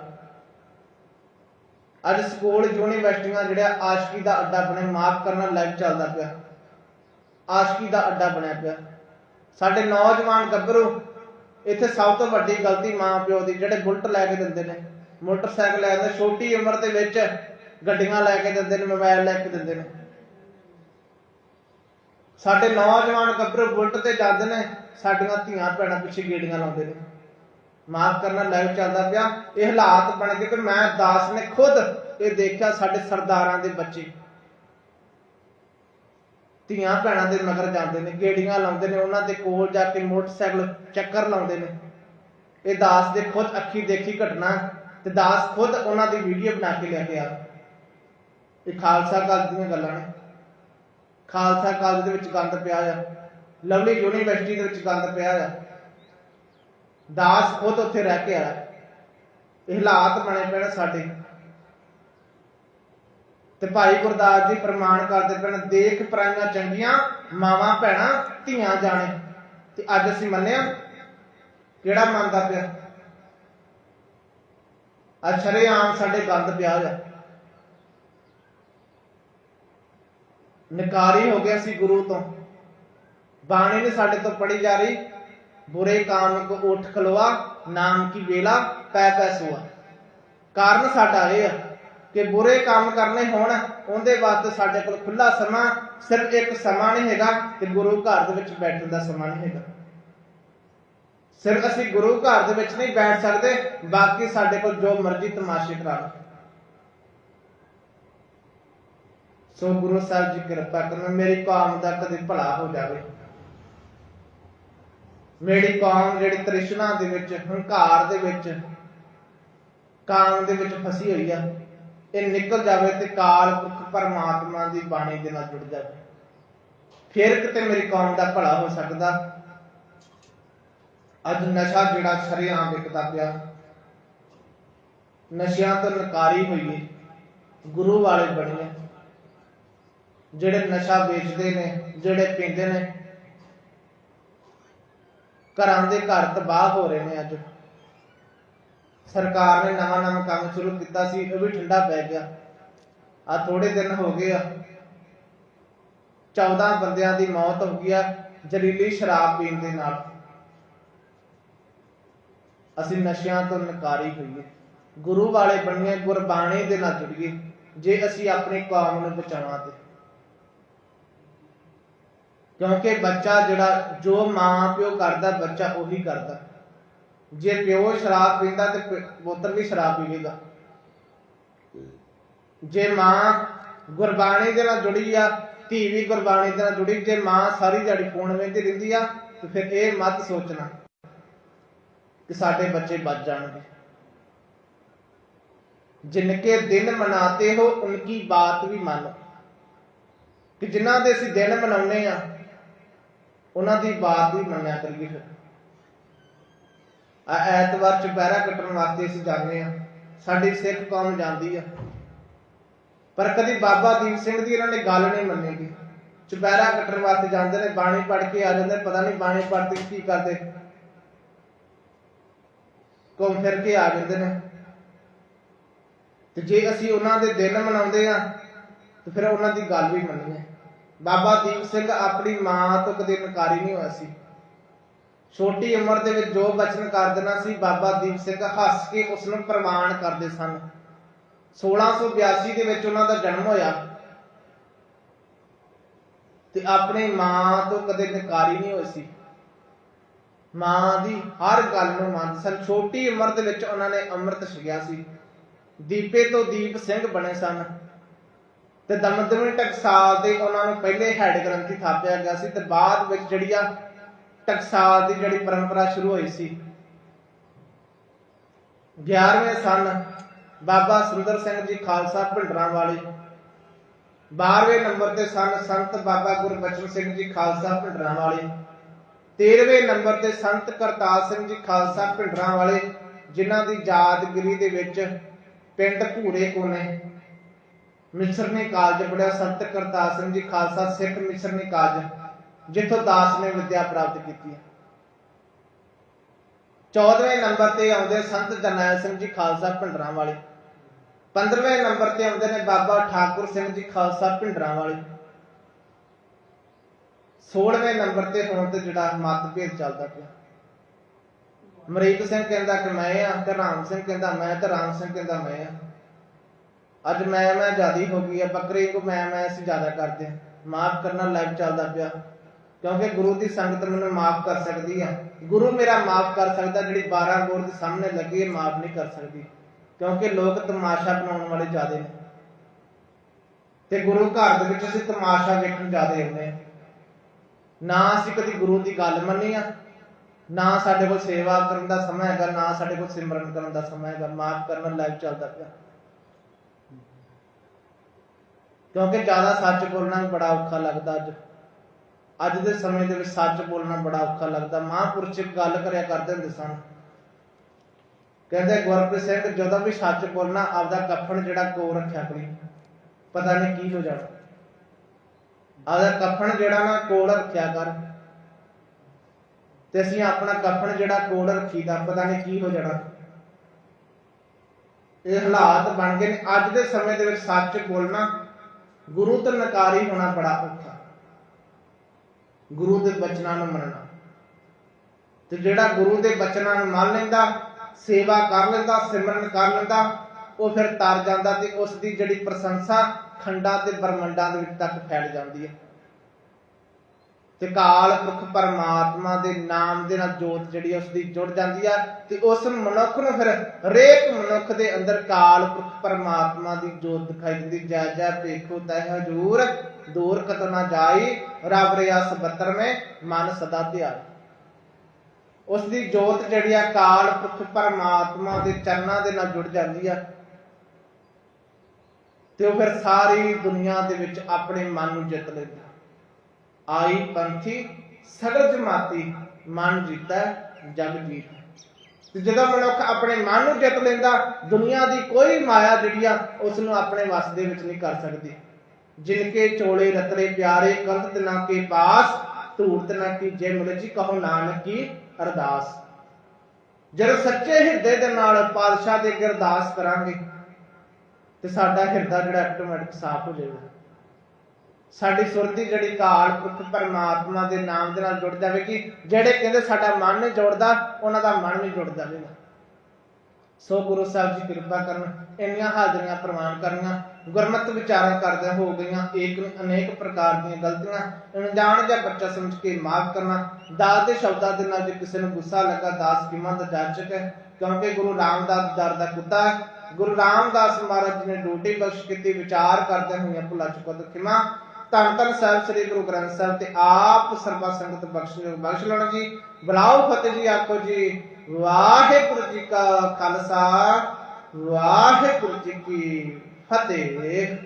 ਅੱਜ ਸਕੂਲ, ਯੂਨੀਵਰਸਿਟੀਆਂ ਜਿਹੜਾ ਆਸ਼ਕੀ ਦਾ ਅੱਡਾ ਬਣਿਆ ਮਾਫ ਕਰਨਾ ਲਾਈਵ ਚੱਲਦਾ ਪਿਆ। ਆਸ਼ਕੀ ਦਾ ਅੱਡਾ ਬਣਿਆ ਪਿਆ। ਸਾਡੇ ਨੌਜਵਾਨ ਗੱਭਰੂ, ਇੱਥੇ ਸਭ ਤੋਂ ਵੱਡੀ ਗਲਤੀ ਮਾਂ ਪਿਓ ਦੀ, ਜਿਹੜੇ ਬੁਲਟ ਲੈ ਕੇ ਦਿੰਦੇ ਨੇ। ਮੋਟਰਸਾਈਕਲ ਲੈ ਜਾਂਦੇ ਛੋਟੀ ਉਮਰ ਦੇ ਵਿੱਚ ਗੱਡੀਆਂ ਲੈ ਕੇ ਦਿੰਦੇ ਨੇ ਮੋਬਾਈਲ ਲੈ ਕੇ ਦਿੰਦੇ ਨੇ। ਸਾਡੇ ਨੌਜਵਾਨ ਗੱਭਰੂ ਬੁਲਟ ਤੇ ਜਾਂਦੇ ਨੇ, ਸਾਡੀਆਂ ਧੀਆਂ ਭੈਣਾਂ ਪਿੱਛੇ ਗੇੜੀਆਂ ਲਾਉਂਦੇ ਨੇ। ਮਾਫ ਕਰਨਾ ਲਾਈਵ ਚੱਲਦਾ ਪਿਆ। ਇਹ ਹਾਲਾਤ ਬਣ ਗਏ ਕਿ ਮੈਂ ਦਾਸ ਨੇ ਖੁਦ ਇਹ ਦੇਖਿਆ ਸਾਡੇ ਸਰਦਾਰਾਂ ਦੇ ਬੱਚੇ। ਧੀਆਂ ਭੈਣਾਂ ਦੇ ਮਗਰ ਜਾਂਦੇ ਨੇ, ਗੇੜੀਆਂ ਲਾਉਂਦੇ ਨੇ, ਉਹਨਾਂ ਦੇ ਕੋਲ ਜਾ ਕੇ ਮੋਟਰਸਾਈਕਲ ਚੱਕਰ ਲਾਉਂਦੇ ਨੇ। ਇਹ ਦਾਸ ਦੇ ਖੁਦ ਅੱਖੀ ਦੇਖੀ ਘਟਨਾ, ਤੇ ਦਾਸ ਖੁਦ ਉਹਨਾਂ ਦੀ ਵੀਡੀਓ ਬਣਾ ਕੇ ਲੈ ਕੇ ਆ। ਇਹ ਖਾਲਸਾ ਕਾਲਜ ਦੀਆਂ ਗੱਲਾਂ ਨੇ। ਖਾਲਸਾ ਕਾਲਜ ਦੇ ਵਿੱਚ ਗੰਦ ਪਿਆ ਆ। ਲਵਲੀ ਯੂਨੀਵਰਸਿਟੀ ਦੇ ਵਿੱਚ ਗੰਦ ਪਿਆ ਆ। ਦਾਸ ਖੁਦ ਉੱਥੇ ਰਹਿ ਕੇ ਆਇਆ ਇਹ ਹਾਲਾਤ ਬਣੇ ਪੈਣ ਸਾਡੇ। ਤੇ ਭਾਈ ਗੁਰਦਾਸ ਜੀ ਪ੍ਰਮਾਣ ਕਰਦੇ ਪੈਣ ਦੇਖ ਪਰਾਈਆਂ ਚੰਗੀਆਂ, ਮਾਵਾਂ, ਭੈਣਾਂ, ਧੀਆਂ ਜਾਣੇ। ਤੇ ਅੱਜ ਅਸੀਂ ਮੰਨਿਆ, ਕਿਹੜਾ ਮੰਨਦਾ ਪਿਆ? ਅਛਰੇ ਆਮ ਸਾਡੇ ਗੰਦ ਪਿਆ ਆ। ਨਕਾਰੀ ਹੋ ਗਿਆ ਸੀ ਗੁਰੂ ਤੋਂ। ਬਾਣੀ ਨੇ ਸਾਡੇ ਤੋਂ ਪੜੀ ਜਾ ਰਹੀ, ਬੁਰੇ ਕਾਮ ਕੋ ਉਠ ਖਲਵਾ ਨਾਮ ਕੀ ਵੇਲਾ, ਪੈ ਪੈ ਸੁਆ। ਕਾਰਨ ਸਾਡਾ ਇਹ ਆ ਕਿ ਬੁਰੇ ਕੰਮ ਕਰਨੇ ਹੋਣ, ਉਹਦੇ ਵਾਸਤੇ ਸਾਡੇ ਕੋਲ ਖੁੱਲਾ ਸਮਾਂ, ਸਿਰਫ ਇੱਕ ਸਮਾਂ ਨਹੀਂ ਹੈਗਾ ਕਿ ਗੁਰੂ ਘਰ ਦੇ ਵਿੱਚ ਬੈਠਣ ਦਾ ਸਮਾਂ ਨਹੀਂ ਹੈਗਾ। ਸਿਰਫ ਅਸੀਂ ਗੁਰੂ ਘਰ ਦੇ ਵਿੱਚ ਨਹੀਂ ਬੈਠ ਸਕਦੇ, ਬਾਕੀ ਸਾਡੇ ਕੋਲ ਜੋ ਮਰਜ਼ੀ ਤਮਾਸ਼ੇ ਕਰਾ ਲਓ। ਸੋ ਗੁਰੂ ਸਾਹਿਬ ਜੀ ਕਿਰਪਾ ਕਰਨ ਮੇਰੀ ਕੌਮ ਦਾ ਕਦੇ ਭਲਾ ਹੋ ਜਾਵੇ। ਮੇਰੀ ਕੌਮ ਜਿਹੜੀ ਤ੍ਰਿਸ਼ਨਾ ਦੇ ਵਿੱਚ, ਹੰਕਾਰ ਦੇ ਵਿੱਚ, ਕਾਮ ਦੇ ਵਿੱਚ ਫਸੀ ਹੋਈ ਆ, ਇਹ ਨਿਕਲ ਜਾਵੇ ਤੇ ਕਾਲ ਪੁਰਖ ਪਰਮਾਤਮਾ ਦੀ ਬਾਣੀ ਦੇ ਨਾਲ ਜੁੜ ਜਾਵੇ। ਫਿਰ ਕਿਤੇ ਮੇਰੀ ਕੌਮ ਦਾ ਭਲਾ ਹੋ ਸਕਦਾ? ਅੱਜ ਨਸ਼ਾ ਜਿਹੜਾ ਸ਼ਰੇਆਮ ਵਿਕਦਾ ਪਿਆ, ਨਸ਼ਿਆਂ ਤੋਂ ਨਕਾਰੀ ਹੋਈਏ ਗੁਰੂ ਵਾਲੇ ਬਣੀਏ ਜਿਹੜੇ ਨਸ਼ਾ ਵੇਚਦੇ ਨੇ, ਜਿਹੜੇ ਪੀਂਦੇ ਨੇ। ਘਰਾਂ ਦੇ ਘਰ ਤਬਾਹ ਹੋ ਰਹੇ ਨੇ ਅੱਜ। ਸਰਕਾਰ ਨੇ ਨਵਾਂ ਨਵਾਂ ਕੰਮ ਸ਼ੁਰੂ ਕੀਤਾ ਸੀ, ਉਹ ਵੀ ਠੰਡਾ ਪੈ ਗਿਆ। ਆ ਥੋੜੇ ਦਿਨ ਹੋ ਗਏ ਆ। 14 ਬੰਦਿਆਂ ਦੀ ਮੌਤ ਹੋ ਗਈ ਆ, ਜ਼ਹਿਰੀਲੀ ਸ਼ਰਾਬ ਪੀਣ ਦੇ ਨਾਲ। ਅਸੀਂ ਨਸ਼ਿਆਂ ਤੋਂ ਨਕਾਰੀ ਹੋਈਏ। ਗੁਰੂ ਵਾਲੇ ਬਣੀਏ, ਗੁਰਬਾਣੀ ਦੇ ਨਾਲ ਜੁੜੀਏ। ਜੇ ਅਸੀਂ ਆਪਣੀ ਕੌਮ ਨੂੰ ਬਚਾਉਣਾ ਤੇ। ਕਿਉਂਕਿ ਬੱਚਾ ਜਿਹੜਾ, ਜੋ ਮਾਂ ਪਿਓ ਕਰਦਾ, ਬੱਚਾ ਉਹੀ ਕਰਦਾ। ਜੇ ਪਿਓ ਸ਼ਰਾਬ ਪੀਂਦਾ, ਤੇ ਪੁੱਤਰ ਵੀ ਸ਼ਰਾਬ ਪੀਵੇਗਾ ਜੇ ਮਾਂ ਗੁਰਬਾਣੀ ਦੇ ਨਾਲ ਜੁੜੀ ਆ, ਧੀ ਵੀ ਗੁਰਬਾਣੀ ਦੇ ਨਾਲ ਜੁੜੀ, ਜੇ ਮਾਂ ਸਾਰੀ ਦਿਹਾੜੀ ਫੋਨ ਵੇਖਦੀ ਰਹਿੰਦੀ ਆ, ਤੇ ਫਿਰ ਇਹ ਮਤ ਸੋਚਣਾ ਕਿ ਸਾਡੇ ਬੱਚੇ ਬਚ ਜਾਣਗੇ। ਜਿਨਕੇ ਦਿਨ ਮਨਾਤੇ ਹੋ, ਉਨਕੀ ਬਾਤ ਵੀ ਮੰਨੋ। ਕਿ ਜਿਨ੍ਹਾਂ ਦੇ ਅਸੀਂ ਦਿਨ ਮਨਾਉਨੇ ਆ ਉਹਨਾਂ ਦੀ ਬਾਤ ਵੀ ਮੰਨਿਆ ਕਰੀਏ ਫਿਰ। ਆ ਐਤਵਾਰ ਚੁਪਹਿਰਾ ਕੱਟਣ ਵਾਸਤੇ ਅਸੀਂ ਜਾਂਦੇ ਆ ਸਾਡੀ ਸਿੱਖ ਕੌਮ ਜਾਂਦੀ ਆ। ਪਰ ਕਦੀ ਬਾਬਾ ਦੀਪ ਸਿੰਘ ਦੀ ਇਹਨਾਂ ਨੇ ਗੱਲ ਨਹੀਂ ਮੰਨੀਗੀ ਚੁਪਹਿਰਾ ਕੱਟਣ ਵਾਸਤੇ ਜਾਂਦੇ ਨੇ, ਬਾਣੀ ਪੜ੍ਹ ਕੇ ਆ ਜਾਂਦੇ, ਪਤਾ ਨਹੀਂ ਬਾਣੀ ਪੜ੍ਹਦੇ ਕੀ ਕਰਦੇ। ਘੁੰਮ ਫਿਰ ਕੇ ਆ ਜਾਂਦੇ ਨੇ। ਤੇ ਜੇ ਅਸੀਂ ਉਹਨਾਂ ਦੇ ਦਿਨ ਮਨਾਉਂਦੇ ਆ ਤੇ ਫਿਰ ਉਹਨਾਂ ਦੀ ਗੱਲ ਵੀ ਮੰਨ ਬਾਬਾ ਦੀਪ ਸਿੰਘ ਆਪਣੀ ਮਾਂ ਤੋਂ ਕਦੇ ਨਕਾਰੀ ਨਹੀਂ ਹੋਇਆ ਸੀ। ਛੋਟੀ ਉਮਰ ਦੇ ਵਿੱਚ ਜੋ ਬਚਨ ਕਰ ਦੇਣਾ ਸੀ, ਬਾਬਾ ਦੀਪ ਸਿੰਘ ਹੱਸ ਕੇ ਉਸ ਨੂੰ ਪ੍ਰਮਾਣ ਕਰਦੇ ਸਨ। 1682 ਦੇ ਵਿੱਚ ਉਹਨਾਂ ਦਾ ਜਨਮ ਹੋਇਆ ਤੇ ਆਪਣੀ ਮਾਂ ਤੋਂ ਕਦੇ ਨਕਾਰੀ ਨਹੀਂ ਹੋਈ ਸੀ। ਮਾਂ ਦੀ ਹਰ ਗੱਲ ਨੂੰ ਮੰਨ ਸਨ। ਛੋਟੀ ਉਮਰ ਦੇ ਵਿੱਚ ਉਹਨਾਂ ਨੇ ਅੰਮ੍ਰਿਤ ਛਕਿਆ ਸੀ। ਦੀਪੇ ਤੋਂ ਦੀਪ ਸਿੰਘ ਬਣੇ ਸਨ। ਤੇ ਦਮਦਮੀ ਟਕਸਾਲ ਦੇ ਉਹਨਾਂ ਨੂੰ ਪਹਿਲੇ ਹੈਡ ਗ੍ਰੰਥੀ ਥਾਪਿਆ ਗਿਆ ਸੀ ਤੇ ਬਾਅਦ ਵਿੱਚ ਜਿਹੜੀ ਆ ਟਕਸਾਲ ਦੀ ਜਿਹੜੀ ਪਰੰਪਰਾ ਸ਼ੁਰੂ ਹੋਈ ਸੀ। 11ਵੇਂ ਸਨ ਬਾਬਾ ਸੁੰਦਰ ਸਿੰਘ ਜੀ ਖਾਲਸਾ ਭਿੰਡਰਾਂ ਵਾਲੇ। 12ਵੇਂ ਨੰਬਰ ਤੇ ਸਨ ਸੰਤ ਬਾਬਾ ਗੁਰਬਚਨ ਸਿੰਘ ਜੀ ਖਾਲਸਾ ਭਿੰਡਰਾਂ ਵਾਲੇ। 13ਵੇਂ ਨੰਬਰ ਤੇ ਸੰਤ ਕਰਤਾਰ ਸਿੰਘ ਜੀ ਖਾਲਸਾ ਭਿੰਡਰਾਂ ਵਾਲੇ, ਜਿਨ੍ਹਾਂ ਦੀ ਯਾਦਗਿਰੀ ਦੇ ਵਿੱਚ ਪਿੰਡ ਭੂਰੇ ਕੋਨੇ ਮਿਸਰਨੀ ਕਾਲਜ ਪੜਿਆ ਸੰਤ ਕਰਤਾਰ ਸਿੰਘ ਜੀ ਖਾਲਸਾ ਸਿੱਖ ਮਿਸਰਨੀ ਕਾਲਜ, ਜਿੱਥੋਂ ਦਾਸ ਨੇ ਵਿਦਿਆ ਪ੍ਰਾਪਤ ਕੀਤੀ 14ਵੇਂ ਨੰਬਰ ਤੇ ਆਉਂਦੇ ਸੰਤ ਜਰਨੈਲ ਸਿੰਘ ਜੀ ਖਾਲਸਾ ਭਿੰਡਰਾਂ ਵਾਲੇ। 15ਵੇਂ ਨੰਬਰ ਤੇ ਆਉਂਦੇ ਨੇ ਬਾਬਾ ਠਾਕੁਰ ਸਿੰਘ ਜੀ ਖਾਲਸਾ ਭਿੰਡਰਾਂ ਵਾਲੇ। 16ਵੇਂ ਨੰਬਰ ਤੇ ਹੁਣ ਤੇ ਜਿਹੜਾ ਮਤਭੇਦ ਚੱਲਦਾ ਪਿਆ। ਅਮਰੀਕ ਸਿੰਘ ਕਹਿੰਦਾ ਕਿ ਮੈਂ ਆ ਤੇ ਰਾਮ ਸਿੰਘ ਕਹਿੰਦਾ, ਮੈਂ ਤੇ ਰਾਮ ਸਿੰਘ ਕਹਿੰਦਾ ਮੈਂ ਆ। ਅੱਜ ਮੈਂ ਮੈਂ ਜਿਆਦੀ ਹੋ ਗਈ ਆ, ਬੱਕਰੇ ਕੋ ਮੈਂ ਮੈਂ ਅਸੀਂ ਜ਼ਿਆਦਾ ਕਰਦੇ ਮਾਫ ਕਰਨਾ ਲਾਈਵ ਚੱਲਦਾ ਪਿਆ। ਕਿਉਂਕਿ ਗੁਰੂ ਦੀ ਸੰਗਤ ਮੈਨੂੰ ਮਾਫ ਕਰ ਸਕਦੀ ਆ। ਗੁਰੂ ਮੇਰਾ ਮਾਫ ਕਰ ਸਕਦਾ, ਜਿਹੜੀ 12 ਗੋਰ ਦੇ ਸਾਹਮਣੇ ਲੱਗੀ ਹੈ ਮਾਫ ਨਹੀਂ ਕਰ ਸਕਦੀ। ਕਿਉਂਕਿ ਲੋਕ ਤਮਾਸ਼ਾ ਬਣਾਉਣ ਵਾਲੇ ਜ਼ਿਆਦੇ ਨੇ। ਤੇ ਗੁਰੂ ਘਰ ਦੇ ਵਿੱਚ ਅਸੀਂ ਤਮਾਸ਼ਾ ਵੇਖਣ ਜ਼ਿਆਦੇ ਹੁੰਦੇ ਆ। ਨਾ ਅਸੀਂ ਕਦੀ ਗੁਰੂ ਦੀ ਗੱਲ ਮੰਨੀ ਆ। ਨਾ ਸਾਡੇ ਕੋਲ ਸੇਵਾ ਕਰਨ ਦਾ ਸਮਾਂ ਹੈਗਾ, ਨਾ ਸਾਡੇ ਕੋਲ ਸਿਮਰਨ ਕਰਨ ਦਾ ਸਮਾਂ ਹੈਗਾ। ਮਾਫ ਕਰਨਾ ਲਾਈਵ ਚੱਲਦਾ ਪਿਆ। ਕਿਉਂਕਿ ਜ਼ਿਆਦਾ ਸੱਚ ਬੋਲਣਾ ਵੀ ਬੜਾ ਔਖਾ ਲੱਗਦਾ ਅੱਜ। ਅੱਜ ਦੇ ਸਮੇਂ ਦੇ ਵਿੱਚ ਸੱਚ ਬੋਲਣਾ ਬੜਾ ਔਖਾ ਲੱਗਦਾ। ਮਹਾਂਪੁਰਸ਼ ਗੱਲ ਕਰਿਆ ਕਰਦੇ ਹੁੰਦੇ ਸਨ। ਕਹਿੰਦੇ ਗੁਰਪ੍ਰੀਤ ਸਿੰਘ, ਜਦੋਂ ਵੀ ਸੱਚ ਬੋਲਣਾ ਆਪਦਾ ਕਫਨ ਜਿਹੜਾ ਕੋ ਰੱਖਿਆ ਕੋਈ ਪਤਾ ਨਹੀਂ ਕੀ ਹੋ ਜਾਣਾ। ਆਪਦਾ ਕਫਨ ਜਿਹੜਾ ਨਾ ਕੋਲ ਰੱਖਿਆ ਕਰ। ਤੇ ਅਸੀਂ ਆਪਣਾ ਕਫਨ ਜਿਹੜਾ ਕੋਲ ਰੱਖੀਦਾ ਪਤਾ ਨਹੀਂ ਕੀ ਹੋ ਜਾਣਾ। ਇਹ ਹਾਲਾਤ ਬਣ ਗਏ ਨੇ। ਅੱਜ ਦੇ ਸਮੇਂ ਦੇ ਵਿੱਚ ਸੱਚ ਬੋਲਣਾ ਗੁਰੂ ਤੋਂ ਨਕਾਰੀ ਹੋਣਾ ਬੜਾ ਔਖਾ। ਗੁਰੂ ਦੇ ਬਚਨਾਂ ਨੂੰ ਮੰਨਣਾ। ਤੇ ਜਿਹੜਾ ਗੁਰੂ ਦੇ ਬਚਨਾਂ ਨੂੰ ਮੰਨ ਲੈਂਦਾ, ਸੇਵਾ ਕਰ ਲੈਂਦਾ, ਸਿਮਰਨ ਕਰ ਲੈਂਦਾ, ਉਹ ਫਿਰ ਤਰ ਜਾਂਦਾ ਤੇ ਉਸ ਦੀ ਜਿਹੜੀ ਪ੍ਰਸ਼ੰਸਾ ਖੰਡਾਂ ਤੇ ਬਰਮੰਡਾਂ ਦੇ ਵਿੱਚ ਤੱਕ ਫੈਲ ਜਾਂਦੀ ਹੈ। ਤੇ ਕਾਲ ਪੁਰਖ ਪਰਮਾਤਮਾ ਦੇ ਨਾਮ ਦੇ ਨਾਲ ਜੋਤ ਜਿਹੜੀ ਉਸ ਦੀ ਜੁੜ ਜਾਂਦੀ ਆ ਤੇ ਉਸ ਮਨੁੱਖ ਨੂੰ ਫਿਰ ਹਰੇਕ ਮਨੁੱਖ ਦੇ ਅੰਦਰ ਕਾਲ ਪੁਰਖ ਪਰਮਾਤਮਾ ਦੀ ਜੋਤ ਦਿਖਾਈ ਦਿੰਦੀ, ਜੈ ਜੈ ਵੇਖੋ ਤੈ ਹਜੂਰ, ਦੂਰ ਕਤ ਨਾ ਜਾਈ, ਰਬ ਰਿਆ ਸਬਤਰ ਮੇ, ਮਨ ਸਦਾ ਧਿਆਈ ਉਸ ਦੀ ਜੋਤ ਜਿਹੜੀ ਆ ਕਾਲ ਪੁਰਖ ਪਰਮਾਤਮਾ ਦੇ ਚਰਨਾਂ ਦੇ ਨਾਲ ਜੁੜ ਜਾਂਦੀ ਆ। ਤੇ ਉਹ ਫਿਰ ਸਾਰੀ ਦੁਨੀਆ ਦੇ ਵਿੱਚ ਆਪਣੇ ਮਨ ਨੂੰ ਜਿੱਤ ਲੈਂਦਾ ਆਈ ਪੰਥੀ ਸਗਲ ਜਮਾਤੀ ਮਨ ਜੀਤਾ ਜਗ ਜੀਤ। ਤੇ ਜਦੋਂ ਮਨੁੱਖ ਆਪਣੇ ਮਨ ਨੂੰ ਜਿੱਤ ਲੈਂਦਾ, ਦੁਨੀਆ ਦੀ ਕੋਈ ਮਾਇਆ ਜਿਹੜੀ ਆ ਉਸ ਨੂੰ ਆਪਣੇ ਵੱਸ ਦੇ ਵਿੱਚ ਨਹੀਂ ਕਰ ਸਕਦੀ। ਜਿਨ ਕੇ ਚੋਲੇ ਰਤਰੇ ਪਿਆਰੇ ਕੰਤ ਨਾ ਕੇ ਪਾਸ ਧੂਰਤ ਨਾ ਕੀ ਜੇ ਮਿਲੇ ਕਹੋ ਨਾਨਕ ਕੀ ਅਰਦਾਸ। ਜਦੋਂ ਸੱਚੇ ਹਿਰਦੇ ਦੇ ਨਾਲ ਪਾਤਸ਼ਾਹ ਦੇ ਅਰਦਾਸ ਕਰਾਂਗੇ, ਤੇ ਸਾਡਾ ਹਿਰਦਾ ਜਿਹੜਾ ਆਟੋਮੈਟਿਕ ਸਾਫ਼ ਹੋ ਜਾਏਗਾ ਸਾਡੀ ਸੁਰਤੀ ਜਿਹੜੀ ਕਾਲ ਪੁਰਖ ਪਰਮਾਤਮਾ ਦੇ ਨਾਮ ਦੇ ਨਾਲ ਜੁੜ ਜਾਵੇਗੀ। ਜਿਹੜੇ ਕਹਿੰਦੇ ਸਾਡਾ ਮਨ ਨਹੀਂ ਜੁੜਦਾ, ਉਹਨਾਂ ਦਾ ਮਨ ਵੀ ਜੁੜ ਜਾਵੇਗਾ। ਸੋ ਗੁਰੂ ਸਾਹਿਬ ਜੀ ਕਿਰਪਾ ਕਰਨ, ਇੰਨੀਆਂ ਹਾਜ਼ਰੀਆਂ ਪ੍ਰਵਾਨ ਕਰਨੀਆਂ, ਗੁਰਮਤਿ ਵਿਚਾਰਾਂ ਕਰਦਿਆਂ ਹੋ ਗਈਆਂ, ਏਕ ਅਨੇਕ ਪ੍ਰਕਾਰ ਦੀਆਂ ਗਲਤੀਆਂ, ਅਣਜਾਣ ਜਾਂ ਬੱਚਾ ਸਮਝ ਕੇ ਮਾਫ ਕਰਨਾ, ਦਾਸ ਦੇ ਸ਼ਬਦਾਂ ਦੇ ਨਾਲ ਜੇ ਕਿਸੇ ਨੂੰ ਗੁੱਸਾ ਲੱਗਾ, ਦਾਸ ਕੀਮਤ ਦਾ ਜਾਚਕ ਹੈ, ਕਿਉਂਕਿ ਗੁਰੂ ਰਾਮਦਾਸ ਦਰ ਦਾ ਕੁੱਤਾ ਹੈ। ਗੁਰੂ ਰਾਮਦਾਸ ਮਹਾਰਾਜ ਜੀ ਨੇ ਡੋਟੀ ਬਖਸ਼ ਕੀਤੀ, ਵਿਚਾਰ ਕਰਦੇ ਹੋਈਆਂ ਭੁਲਾ ਚੁੱਕਾ ਖਿਮਾ। ਧੰਨ ਧੰਨ ਸਾਹਿਬ, ਸ੍ਰੀ ਗੁਰੂ ਗ੍ਰੰਥ ਸਾਹਿਬ ਤੇ ਆਪ ਸਰਬਾ ਸੰਗਤ ਬਖਸ਼ ਬਖਸ਼ ਲੈਣਾ ਜੀ। ਬੁਲਾਓ ਫਤਿਹ ਜੀ ਆਖੋ ਜੀ। ਵਾਹਿਗੁਰੂ ਜੀ ਕਾ ਖਾਲਸਾ, ਵਾਹਿਗੁਰੂ ਜੀ ਕੀ ਫਤਿਹ।